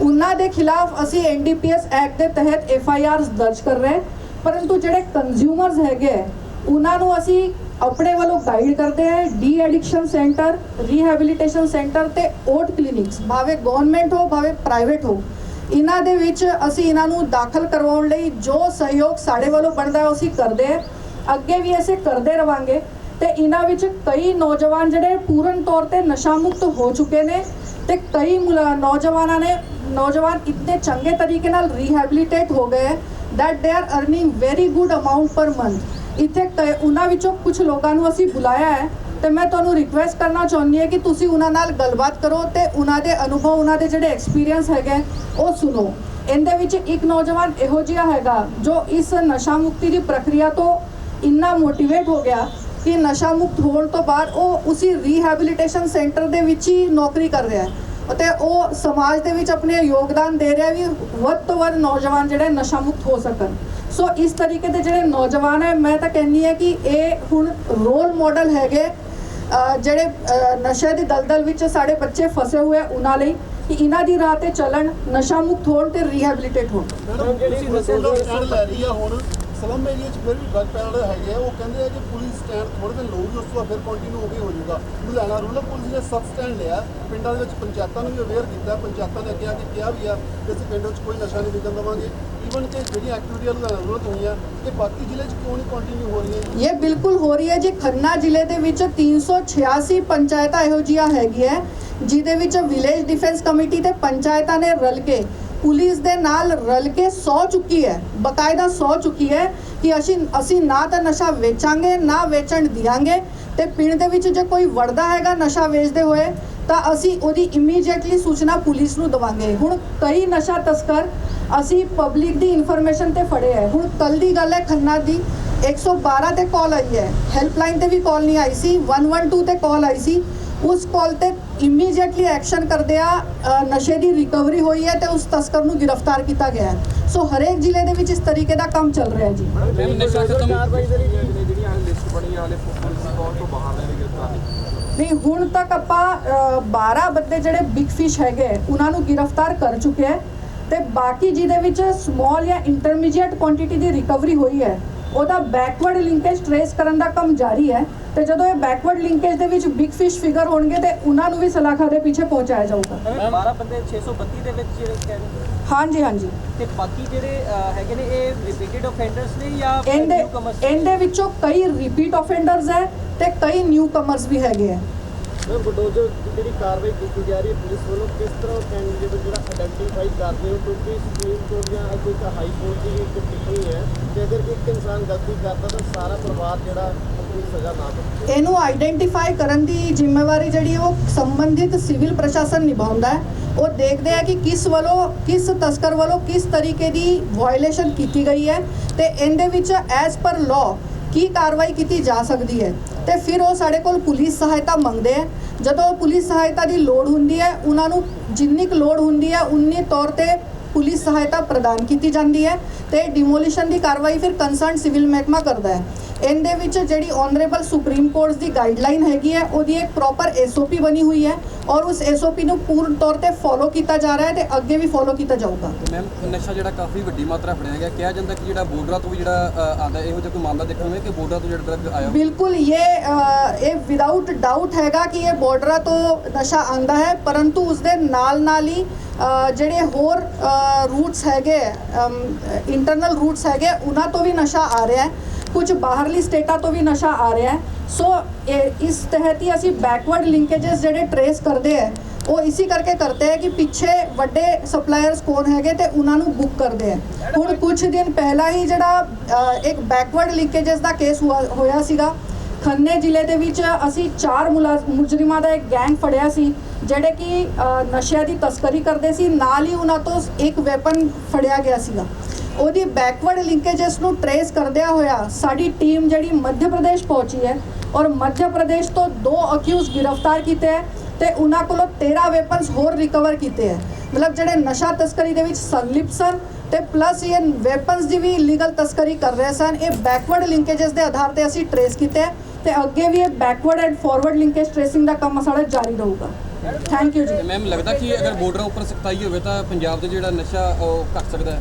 ਉਹਨਾਂ ਦੇ ਖਿਲਾਫ ਅਸੀਂ ਐਨਡੀਪੀਐਸ ਐਕਟ ਦੇ ਤਹਿਤ ਐਫ ਆਈ ਆਰਸ ਦਰਜ ਕਰ ਰਹੇ ਹਾਂ। ਪਰੰਤੂ ਜਿਹੜੇ ਕੰਜ਼ਿਊਮਰਸ ਹੈਗੇ ਹੈ, ਉਹਨਾਂ ਨੂੰ ਅਸੀਂ ਆਪਣੇ ਵੱਲੋਂ ਗਾਈਡ ਕਰਦੇ ਹਾਂ de addiction centre rehabilitation centre ਤੇ ਓਟ ਕਲੀਨਿਕਸ ਭਾਵੇਂ ਗਵਰਨਮੈਂਟ ਹੋ ਭਾਵੇਂ ਪ੍ਰਾਈਵੇਟ ਹੋ ਇਹਨਾਂ ਦੇ ਵਿੱਚ ਅਸੀਂ ਇਹਨਾਂ ਨੂੰ ਦਾਖਲ ਕਰਵਾਉਣ ਲਈ ਜੋ ਸਹਿਯੋਗ ਸਾਡੇ ਵੱਲੋਂ ਬਣਦਾ ਅਸੀਂ ਕਰਦੇ ਹਾਂ ਅੱਗੇ ਵੀ ਅਸੀਂ ਕਰਦੇ ਰਵਾਂਗੇ ਤੇ ਇਹਨਾਂ ਵਿੱਚ ਕਈ ਨੌਜਵਾਨ ਜਿਹੜੇ ਪੂਰਨ ਤੌਰ ਤੇ ਨਸ਼ਾ ਮੁਕਤ ਹੋ ਚੁੱਕੇ ਨੇ ਤੇ ਕਈ ਮੁਲਾ- ਨੌਜਵਾਨਾਂ ਨੇ ਨੌਜਵਾਨ ਇੰਨੇ ਚੰਗੇ ਤਰੀਕੇ ਨਾਲ ਰੀਹੈਬਿਲਿਟੇਟ ਹੋ ਗਏ that they are earning very good amount per month. ਇੱਥੇ ਕ- ਉਹਨਾਂ ਵਿੱਚੋਂ ਕੁਝ ਲੋਕਾਂ ਨੂੰ ਅਸੀਂ ਬੁਲਾਇਆ ਹੈ ਤੇ ਮੈਂ ਤੁਹਾਨੂੰ ਰਿਕੁਐਸਟ ਕਰਨਾ ਚਾਹੁੰਦੀ ਹਾਂ ਕਿ ਤੁਸੀਂ ਉਹਨਾਂ ਨਾਲ ਗੱਲਬਾਤ ਕਰੋ ਤੇ ਉਹਨਾਂ ਦੇ ਅਨੁਭਵ, ਉਹਨਾਂ ਦੇ ਜਿਹੜੇ ਐਕਸਪੀਰੀਅੰਸ ਹੈਗੇ ਉਹ ਸੁਣੋ। ਇਹਦੇ ਵਿੱਚ ਇੱਕ ਨੌਜਵਾਨ ਇਹੋ ਜਿਹਾ ਹੈਗਾ ਜੋ ਇਸ ਨਸ਼ਾ ਮੁਕਤੀ ਦੀ ਪ੍ਰਕਿਰਿਆ ਤੋਂ ਇੰਨਾ ਮੋਟੀਵੇਟ ਹੋ ਗਿਆ ਕਿ ਨਸ਼ਾ ਮੁਕਤ ਹੋਣ ਤੋਂ ਬਾਅਦ ਉਹ ਉਸੇ ਰੀਹੈਬਿਲਿਟੇਸ਼ਨ ਸੈਂਟਰ ਦੇ ਵਿੱਚ ਹੀ ਨੌਕਰੀ ਕਰ ਰਿਹਾ ਹੈ। ਅਤੇ ਉਹ ਸਮਾਜ ਦੇ ਵਿੱਚ ਆਪਣੇ ਯੋਗਦਾਨ ਦੇ ਰਿਹਾ ਵੀ ਵੱਧ ਤੋਂ ਵੱਧ ਨੌਜਵਾਨ ਜਿਹੜੇ ਨਸ਼ਾ ਮੁਕਤ ਹੋ ਸਕਣ। ਸੋ ਇਸ ਤਰੀਕੇ ਦੇ ਜਿਹੜੇ ਨੌਜਵਾਨ ਹੈ ਮੈਂ ਤਾਂ ਕਹਿੰਦੀ ਹਾਂ ਕਿ ਇਹ ਹੁਣ ਰੋਲ ਮਾਡਲ ਹੈਗੇ ਜਿਹੜੇ ਨਸ਼ੇ ਦੀ ਦਲਦਲ ਵਿੱਚ ਸਾਡੇ ਬੱਚੇ ਫਸੇ ਹੋਏ ਆ, ਉਹਨਾਂ ਲਈ ਕਿ ਇਹਨਾਂ ਦੀ ਰਾਹ ਤੇ ਚੱਲਣ ਨਸ਼ਾ ਮੁਕਤ ਹੋਣ ਤੇ ਰੀਹੈਬਿਲਿਟੇਟ ਹੋਣ। ਮੈਡਮ ਜਿਹੜੀ ਪੁਲਿਸ ਸਟੈਂਡ ਲੈ ਰਹੀ ਆ ਹੁਣ। ਸਲਮ ਏਰੀਆ 'ਚ ਫਿਰ ਵੀ ਡਰਗ ਪੈਡਲਰ ਹੈਗੇ ਆ। ਉਹ ਕਹਿੰਦੇ ਆ ਕਿ ਪੁਲਿਸ ਸਟੈਂਡ ਥੋੜੇ ਦਿਨ ਲਊਗੀ ਉਸ ਤੋਂ ਬਾਅਦ ਫਿਰ ਕੰਟੀਨਿਊ ਹੋ ਕੇ ਹੋ ਜਾਊਗਾ। ਲੁਧਿਆਣਾ ਰੂਰਲ ਪੁਲਿਸ ਨੇ ਸਬ ਸਟੈਂਡ ਲਿਆ। ਪਿੰਡਾਂ ਦੇ ਵਿੱਚ ਪੰਚਾਇਤਾਂ ਨੂੰ ਵੀ ਅਵੇਅਰ ਕੀਤਾ। ਪੰਚਾਇਤਾਂ ਨੇ ਅੱਗੇ ਆ ਕੇ ਕਿਹਾ ਵੀ ਆ ਕਿ ਅਸੀਂ ਪਿੰਡ ਵਿੱਚ ਕੋਈ ਨਸ਼ਾ ਨਹੀਂ ਵਿਕਣ ਦੇਵਾਂਗੇ। ਈਵਨ ਕਿ ਜਿਹੜੀਆਂ ਐਕਟੀਵਿਟੀਆਂ ਲੁਧਿਆਣਾ ਰੂਰਲ ਤੋਂ ਹੋਈਆਂ ਇਹ ਬਾਕੀ ਜ਼ਿਲ੍ਹੇ 'ਚ ਕਿਉਂ ਨਹੀਂ ਕੰਟੀਨਿਊ ਹੋ ਰਹੀਆਂ ਇਹ ਬਿਲਕੁਲ ਹੋ ਰਹੀ ਹੈ ਜੀ। ਖੰਨਾ ਜ਼ਿਲ੍ਹੇ ਦੇ ਵਿੱਚ 386 ਪੰਚਾਇਤਾਂ ਇਹੋ ਜਿਹੀਆਂ ਹੈਗੀਆਂ, ਜਿਹਦੇ ਵਿੱਚ ਵਿਲੇਜ ਡਿਫੈਂਸ ਕਮੇਟੀ ਤੇ ਪੰਚਾਇਤਾਂ ਨੇ ਰਲ ਕੇ ਪੁਲਿਸ ਦੇ ਨਾਲ ਰਲ ਕੇ ਸੌ ਚੁੱਕੀ ਹੈ। ਬਕਾਇਦਾ ਸੌ ਚੁੱਕੀ ਹੈ ਕਿ ਅਸੀਂ ਅਸੀਂ ਨਾ ਤਾਂ ਨਸ਼ਾ ਵੇਚਾਂਗੇ, ਨਾ ਵੇਚਣ ਦਿਆਂਗੇ ਤੇ ਪਿੰਡ ਦੇ ਵਿੱਚ ਜੇ ਕੋਈ ਵੜਦਾ ਹੈਗਾ ਨਸ਼ਾ ਵੇਚਦੇ ਹੋਏ, ਤਾਂ ਅਸੀਂ ਉਹਦੀ ਇਮੀਡੀਏਟਲੀ ਸੂਚਨਾ ਪੁਲਿਸ ਨੂੰ ਦਵਾਂਗੇ। ਹੁਣ ਕਈ ਨਸ਼ਾ ਤਸਕਰ ਅਸੀਂ ਪਬਲਿਕ ਦੀ ਇਨਫੋਰਮੇਸ਼ਨ ਤੇ ਫੜੇ ਹੈ। ਹੁਣ ਕੱਲ ਦੀ ਗੱਲ ਹੈ, ਖੰਨਾ ਦੀ 112 ਤੇ ਕਾਲ ਆਈ ਹੈ। ਹੈਲਪਲਾਈਨ ਤੇ ਵੀ ਕਾਲ ਨਹੀਂ ਆਈ ਸੀ 112 ਤੇ ਕਾਲ ਆਈ ਸੀ। ਉਸ ਕਾਲ ਤੇ ਇਮੀਡੀਏਟਲੀ ਐਕਸ਼ਨ ਕਰਦਿਆਂ ਅ, ਨਸ਼ੇ ਦੀ ਰਿਕਵਰੀ ਹੋਈ ਹੈ ਤੇ ਉਸ ਤਸਕਰ ਨੂੰ ਗ੍ਰਿਫਤਾਰ ਕੀਤਾ ਗਿਆ ਹੈ। ਸੋ ਹਰੇਕ ਜ਼ਿਲ੍ਹੇ ਦੇ ਵਿੱਚ ਇਸ ਤਰੀਕੇ ਦਾ ਕੰਮ ਚੱਲ ਰਿਹਾ ਜੀ। ਮੈਮ ਨਸ਼ਾ ਖਤਮ ਜਿਹੜੀਆਂ ਹਾਲੇ ਲਿਸਟ ਬਣੀ ਹਾਲੇ ਪੁਲਿਸ ਰਿਕਾਰਡ ਤੋਂ ਬਾਹਰ ਨੇ ਗ੍ਰਿਫਤਾਰੀ ਨਹੀਂ ਹੁਣ ਤੱਕ ਆਪਾਂ ਅ, 12 ਬੰਦੇ ਜਿਹੜੇ ਬਿਗ ਫਿਸ਼ ਹੈਗੇ ਉਹਨਾਂ ਨੂੰ ਗ੍ਰਿਫਤਾਰ ਕਰ ਚੁੱਕੇ ਹੈ ਤੇ ਬਾਕੀ ਜਿਹਦੇ ਵਿੱਚ ਸਮਾਲ ਜਾਂ ਇੰਟਰਮੀਡੀਏਟ ਕੁਆਂਟੀਟੀ ਦੀ ਰਿਕਵਰੀ ਹੋਈ ਹੈ ਉਹਦਾ ਬੈਕਵਰਡ ਲਿੰਕੇਜ ਟਰੇਸ ਕਰਨ ਦਾ ਕੰਮ ਜਾਰੀ ਹੈ। ਤੇ ਜਦੋਂ ਇਹ ਬੈਕਵਰਡ ਲਿੰਕੇਜ ਦੇ ਵਿੱਚ ਬਿਗ ਫਿਸ਼ ਫਿਗਰ ਹੋਣਗੇ ਤੇ ਉਹਨਾਂ ਨੂੰ ਵੀ ਸਲਾਖਾ ਦੇ ਪਿੱਛੇ ਪਹੁੰਚਾਇਆ ਜਾਊਗਾ 12 ਬੰਦੇ 632 ਦੇ ਵਿੱਚ ਜਿਹੜੇ ਕਹਿ ਰਹੇ। ਹਾਂਜੀ ਹਾਂਜੀ ਤੇ ਬਾਕੀ ਜਿਹੜੇ ਹੈਗੇ ਨੇ ਇਹ ਰਿਪੀਟਡ ਆਫੈਂਡਰਸ ਨੇ ਜਾਂ newcomers? ਇਹਦੇ ਵਿੱਚੋਂ ਕਈ ਰਿਪੀਟ ਆਫੈਂਡਰਸ ਹੈ ਤੇ ਕਈ ਨਿਊ ਕਮਰਸ ਵੀ ਹੈਗੇ ਹੈ ਮੈਂ ਬਡੋਜਰ ਦੀ ਜਿਹੜੀ ਕਾਰਵਾਈ ਕੀਤੀ ਜਾ ਰਹੀ ਹੈ ਪੁਲਿਸ ਵੱਲੋਂ ਕਿਸ ਤਰ੍ਹਾਂ ਕੈਂਡੀਡੇਟ ਜਿਹੜਾ ਆਇਡੈਂਟੀਫਾਈ ਕਰਦੇ ਹੋ ਕਿਉਂਕਿ ਸੁਪਰੀਮ ਕੋਰਟ ਜਾਂ ਅੱਗੇ ਇੱਕ ਹਾਈ ਕੋਰਟ ਦੀ ਇੱਕ ਟਿੱਪਣੀ ਹੈ ਕਿ ਅਗਰ ਇੱਕ ਇਨਸਾਨ ਗਲਤੀ ਕਰਦਾ ਤਾਂ ਸਾਰਾ ਪਰਿਵਾਰ ਜਿਹੜਾ ਇਹਨੂੰ ਆਈਡੈਂਟੀਫਾਈ ਕਰਨ ਦੀ ਜ਼ਿੰਮੇਵਾਰੀ ਜਿਹੜੀ ਉਹ ਸੰਬੰਧਿਤ ਸਿਵਲ ਪ੍ਰਸ਼ਾਸਨ ਨਿਭਾਉਂਦਾ ਹੈ। ਉਹ ਦੇਖਦੇ ਆ ਕਿ ਕਿਸ ਵੱਲੋਂ, ਕਿਸ ਤਸਕਰ ਵੱਲੋਂ ਕਿਸ ਤਰੀਕੇ ਦੀ ਵਾਇਓਲੇਸ਼ਨ ਕੀਤੀ ਗਈ ਹੈ ਤੇ ਇਹਦੇ ਵਿੱਚ ਐਜ਼ ਪਰ ਲਾਅ ਕੀ ਕਾਰਵਾਈ ਕੀਤੀ ਜਾ ਸਕਦੀ ਹੈ। ਤੇ ਫਿਰ ਉਹ ਸਾਡੇ ਕੋਲ ਪੁਲਿਸ ਸਹਾਇਤਾ ਮੰਗਦੇ ਹੈ ਜਦੋਂ ਪੁਲਿਸ ਸਹਾਇਤਾ ਦੀ ਲੋੜ ਹੁੰਦੀ ਹੈ, ਉਹਨਾਂ ਨੂੰ ਜਿੰਨੀ ਕੁ ਲੋੜ ਹੁੰਦੀ ਹੈ, ਉਨੀ ਤੌਰ ਤੇ ਪੁਲਿਸ ਸਹਾਇਤਾ ਪ੍ਰਦਾਨ ਕੀਤੀ ਜਾਂਦੀ ਹੈ ਤੇ ਡਿਮੋਲੀਸ਼ਨ ਦੀ ਕਾਰਵਾਈ ਫਿਰ ਕੰਸਰਨ ਸਿਵਲ ਮਹਿਕਮਾ ਕਰਦਾ ਹੈ। ਇਹਦੇ ਵਿੱਚ ਜਿਹੜੀ ਆਨਰੇਬਲ ਸੁਪਰੀਮ ਕੋਰਟ ਦੀ ਗਾਈਡਲਾਈਨ ਹੈਗੀ ਹੈ ਉਹਦੀ ਇੱਕ ਪ੍ਰੋਪਰ ਐਸਓਪੀ ਬਣੀ ਹੋਈ ਹੈ ਔਰ ਉਸ ਐਸਓਪੀ ਨੂੰ ਪੂਰਨ ਤੌਰ ਤੇ ਫੋਲੋ ਕੀਤਾ ਜਾ ਰਿਹਾ ਹੈ ਤੇ ਅੱਗੇ ਵੀ ਫੋਲੋ ਕੀਤਾ ਜਾਊਗਾ। ਮੈਮ ਨਸ਼ਾ ਜਿਹੜਾ ਕਾਫੀ ਵੱਡੀ ਮਾਤਰਾ ਫੜਿਆ ਗਿਆ। ਕਿਹਾ ਜਾਂਦਾ ਕਿ ਜਿਹੜਾ ਬੋਰਡਰਾਂ ਤੋਂ ਵੀ ਜਿਹੜਾ ਅ, ਆਉਂਦਾ ਇਹੋ ਜਿਹਾ ਕੋਈ ਮਾਮਲਾ ਦੇਖਣ ਨੂੰ ਕਿ ਬੋਰਡਰਾਂ ਤੋਂ ਜਿਹੜਾ ਡਰਗ ਆਇਆ? ਬਿਲਕੁਲ ਇਹ ਇਹ ਵਿਦਆਊਟ ਡਾਊਟ ਹੈਗਾ ਕਿ ਇਹ ਬਾਰਡਰਾਂ ਤੋਂ ਨਸ਼ਾ ਆਂਦਾ ਹੈ ਪਰੰਤੂ ਉਸ ਦੇ ਨਾਲ ਨਾਲ ਹੀ ਜਿਹੜੇ ਹੋਰ ਰੂਟਸ ਹੈਗੇ ਇੰਟਰਨਲ ਰੂਟਸ ਹੈਗੇ ਉਹਨਾਂ ਤੋਂ ਵੀ ਨਸ਼ਾ ਆ ਰਿਹਾ ਹੈ। ਕੁਝ ਬਾਹਰਲੀ ਸਟੇਟਾਂ ਤੋਂ ਵੀ ਨਸ਼ਾ ਆ ਰਿਹਾ ਹੈ। ਸੋ ਇਸ ਤਹਿਤ ਹੀ ਅਸੀਂ ਬੈਕਵਰਡ ਲਿੰਕੇजेस ਜਿਹੜੇ ਟਰੇਸ ਕਰਦੇ ਹੈ, ਉਹ ਇਸੇ ਕਰਕੇ ਕਰਦੇ ਹੈ ਕਿ ਪਿੱਛੇ ਵੱਡੇ ਸਪਲਾਇਰਸ ਕੋਣ ਹੈਗੇ ਤੇ ਉਹਨਾਂ ਨੂੰ ਬੁੱਕ ਕਰਦੇ ਹੈ। ਹੁਣ ਕੁਝ ਦਿਨ ਪਹਿਲਾਂ ਹੀ ਜਿਹੜਾ ਇੱਕ ਬੈਕਵਰਡ ਲਿੰਕੇजेस ਦਾ ਕੇਸ ਹੋਇਆ ਸੀਗਾ। ਖੰਨੇ ਜ਼ਿਲ੍ਹੇ ਦੇ ਵਿੱਚ ਅਸੀਂ ਚਾਰ ਮੁਜਰਮਾਂ ਦਾ ਇੱਕ ਗੈਂਗ ਫੜਿਆ ਸੀ, ਜਿਹੜੇ ਕਿ ਨਸ਼ਿਆਂ ਦੀ ਤਸਕਰੀ ਕਰਦੇ ਸੀ। ਨਾਲ ਹੀ ਉਹਨਾਂ ਤੋਂ ਇੱਕ ਵੈਪਨ ਫੜਿਆ ਗਿਆ ਸੀਗਾ। ਉਹਦੀ ਬੈਕਵਰਡ ਲਿੰਕੇजेस ਨੂੰ ਟਰੇਸ ਕਰਦਿਆ ਹੋਇਆ ਸਾਡੀ ਟੀਮ ਜਿਹੜੀ ਮੱਧ ਪ੍ਰਦੇਸ਼ ਪਹੁੰਚੀ ਹੈ ਔਰ ਮੱਧ ਪ੍ਰਦੇਸ਼ ਤੋਂ ਦੋ ਅਕਿਊਜ਼ ਗ੍ਰਿਫਤਾਰ ਕੀਤੇ ਹੈ ਤੇ ਉਹਨਾਂ ਕੋਲੋਂ 13 ਵੈਪਨਸ ਹੋਰ ਰਿਕਵਰ ਕੀਤੇ ਹੈ। ਮਤਲਬ ਜਿਹੜੇ ਨਸ਼ਾ ਤਸਕਰੀ ਦੇ ਵਿੱਚ ਸੰਲਿਪਤ ਸਨ ਤੇ ਪਲੱਸ ਇਹ ਵੈਪਨਸ ਦੀ ਵੀ ਇਲੀਗਲ ਤਸਕਰੀ ਕਰ ਰਹੇ ਸਨ। ਇਹ ਬੈਕਵਰਡ ਲਿੰਕੇजेस ਦੇ ਆਧਾਰ ਤੇ ਅਸੀਂ ਟਰੇਸ ਕੀਤੇ ਹੈ ਤੇ ਅੱਗੇ ਵੀ ਇਹ backward and forward linkage tracing ਦਾ ਕੰਮ ਸਾਡਾ ਜਾਰੀ ਰਹੂਗਾ। ਥੈਂਕ ਯੂ ਜੀ। ਮੈਮ ਲੱਗਦਾ ਕਿ ਅਗਰ ਬਾਰਡਰ ਉੱਪਰ ਸਖਤਾਈ ਹੋਵੇ ਤਾਂ ਪੰਜਾਬ ਦੇ ਜਿਹੜਾ ਨਸ਼ਾ ਉਹ ਘਟ ਸਕਦਾ ਹੈ।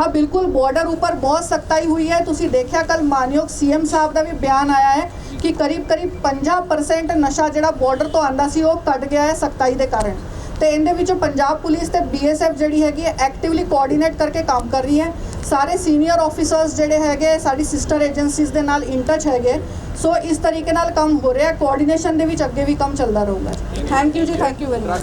ਹਾਂ ਬਿਲਕੁਲ ਬਾਰਡਰ ਉੱਪਰ ਬਹੁਤ ਸਖਤਾਈ ਹੋਈ ਹੈ। ਤੁਸੀਂ ਦੇਖਿਆ ਕੱਲ ਮਾਨਯੋਗ ਸੀਐਮ ਸਾਹਿਬ ਦਾ ਵੀ ਬਿਆਨ ਆਇਆ ਹੈ ਕਿ ਕਰੀਬ ਕਰੀਬ 50% ਨਸ਼ਾ ਜਿਹੜਾ ਬਾਰਡਰ ਤੋਂ ਆਂਦਾ ਸੀ ਉਹ ਕੱਟ ਗਿਆ ਹੈ ਸਖਤਾਈ ਦੇ ਕਾਰਨ। ਤੇ ਇਹਦੇ ਵਿੱਚੋਂ ਪੰਜਾਬ ਪੁਲਿਸ ਤੇ ਬੀਐਸਐਫ ਜਿਹੜੀ ਹੈਗੀ ਹੈ ਐਕਟਿਵਲੀ ਕੋਆਰਡੀਨੇਟ ਕਰਕੇ ਕੰਮ ਕਰ ਰਹੀ ਹੈ। ਸਾਰੇ ਸੀਨੀਅਰ ਆਫੀਸਰਸ ਜਿਹੜੇ ਹੈਗੇ ਸਾਡੀ ਸਿਸਟਰ ਏਜੰਸੀਜ਼ ਦੇ ਨਾਲ ਇਨ ਟੱਚ ਹੈਗੇ। ਸੋ ਇਸ ਤਰੀਕੇ ਨਾਲ ਕੰਮ ਹੋ ਰਿਹਾ ਕੋਆਰਡੀਨੇਸ਼ਨ ਦੇ ਵਿੱਚ ਅੱਗੇ ਵੀ ਕੰਮ ਚੱਲਦਾ ਰਹੂਗਾ। Thank you ji thank you very much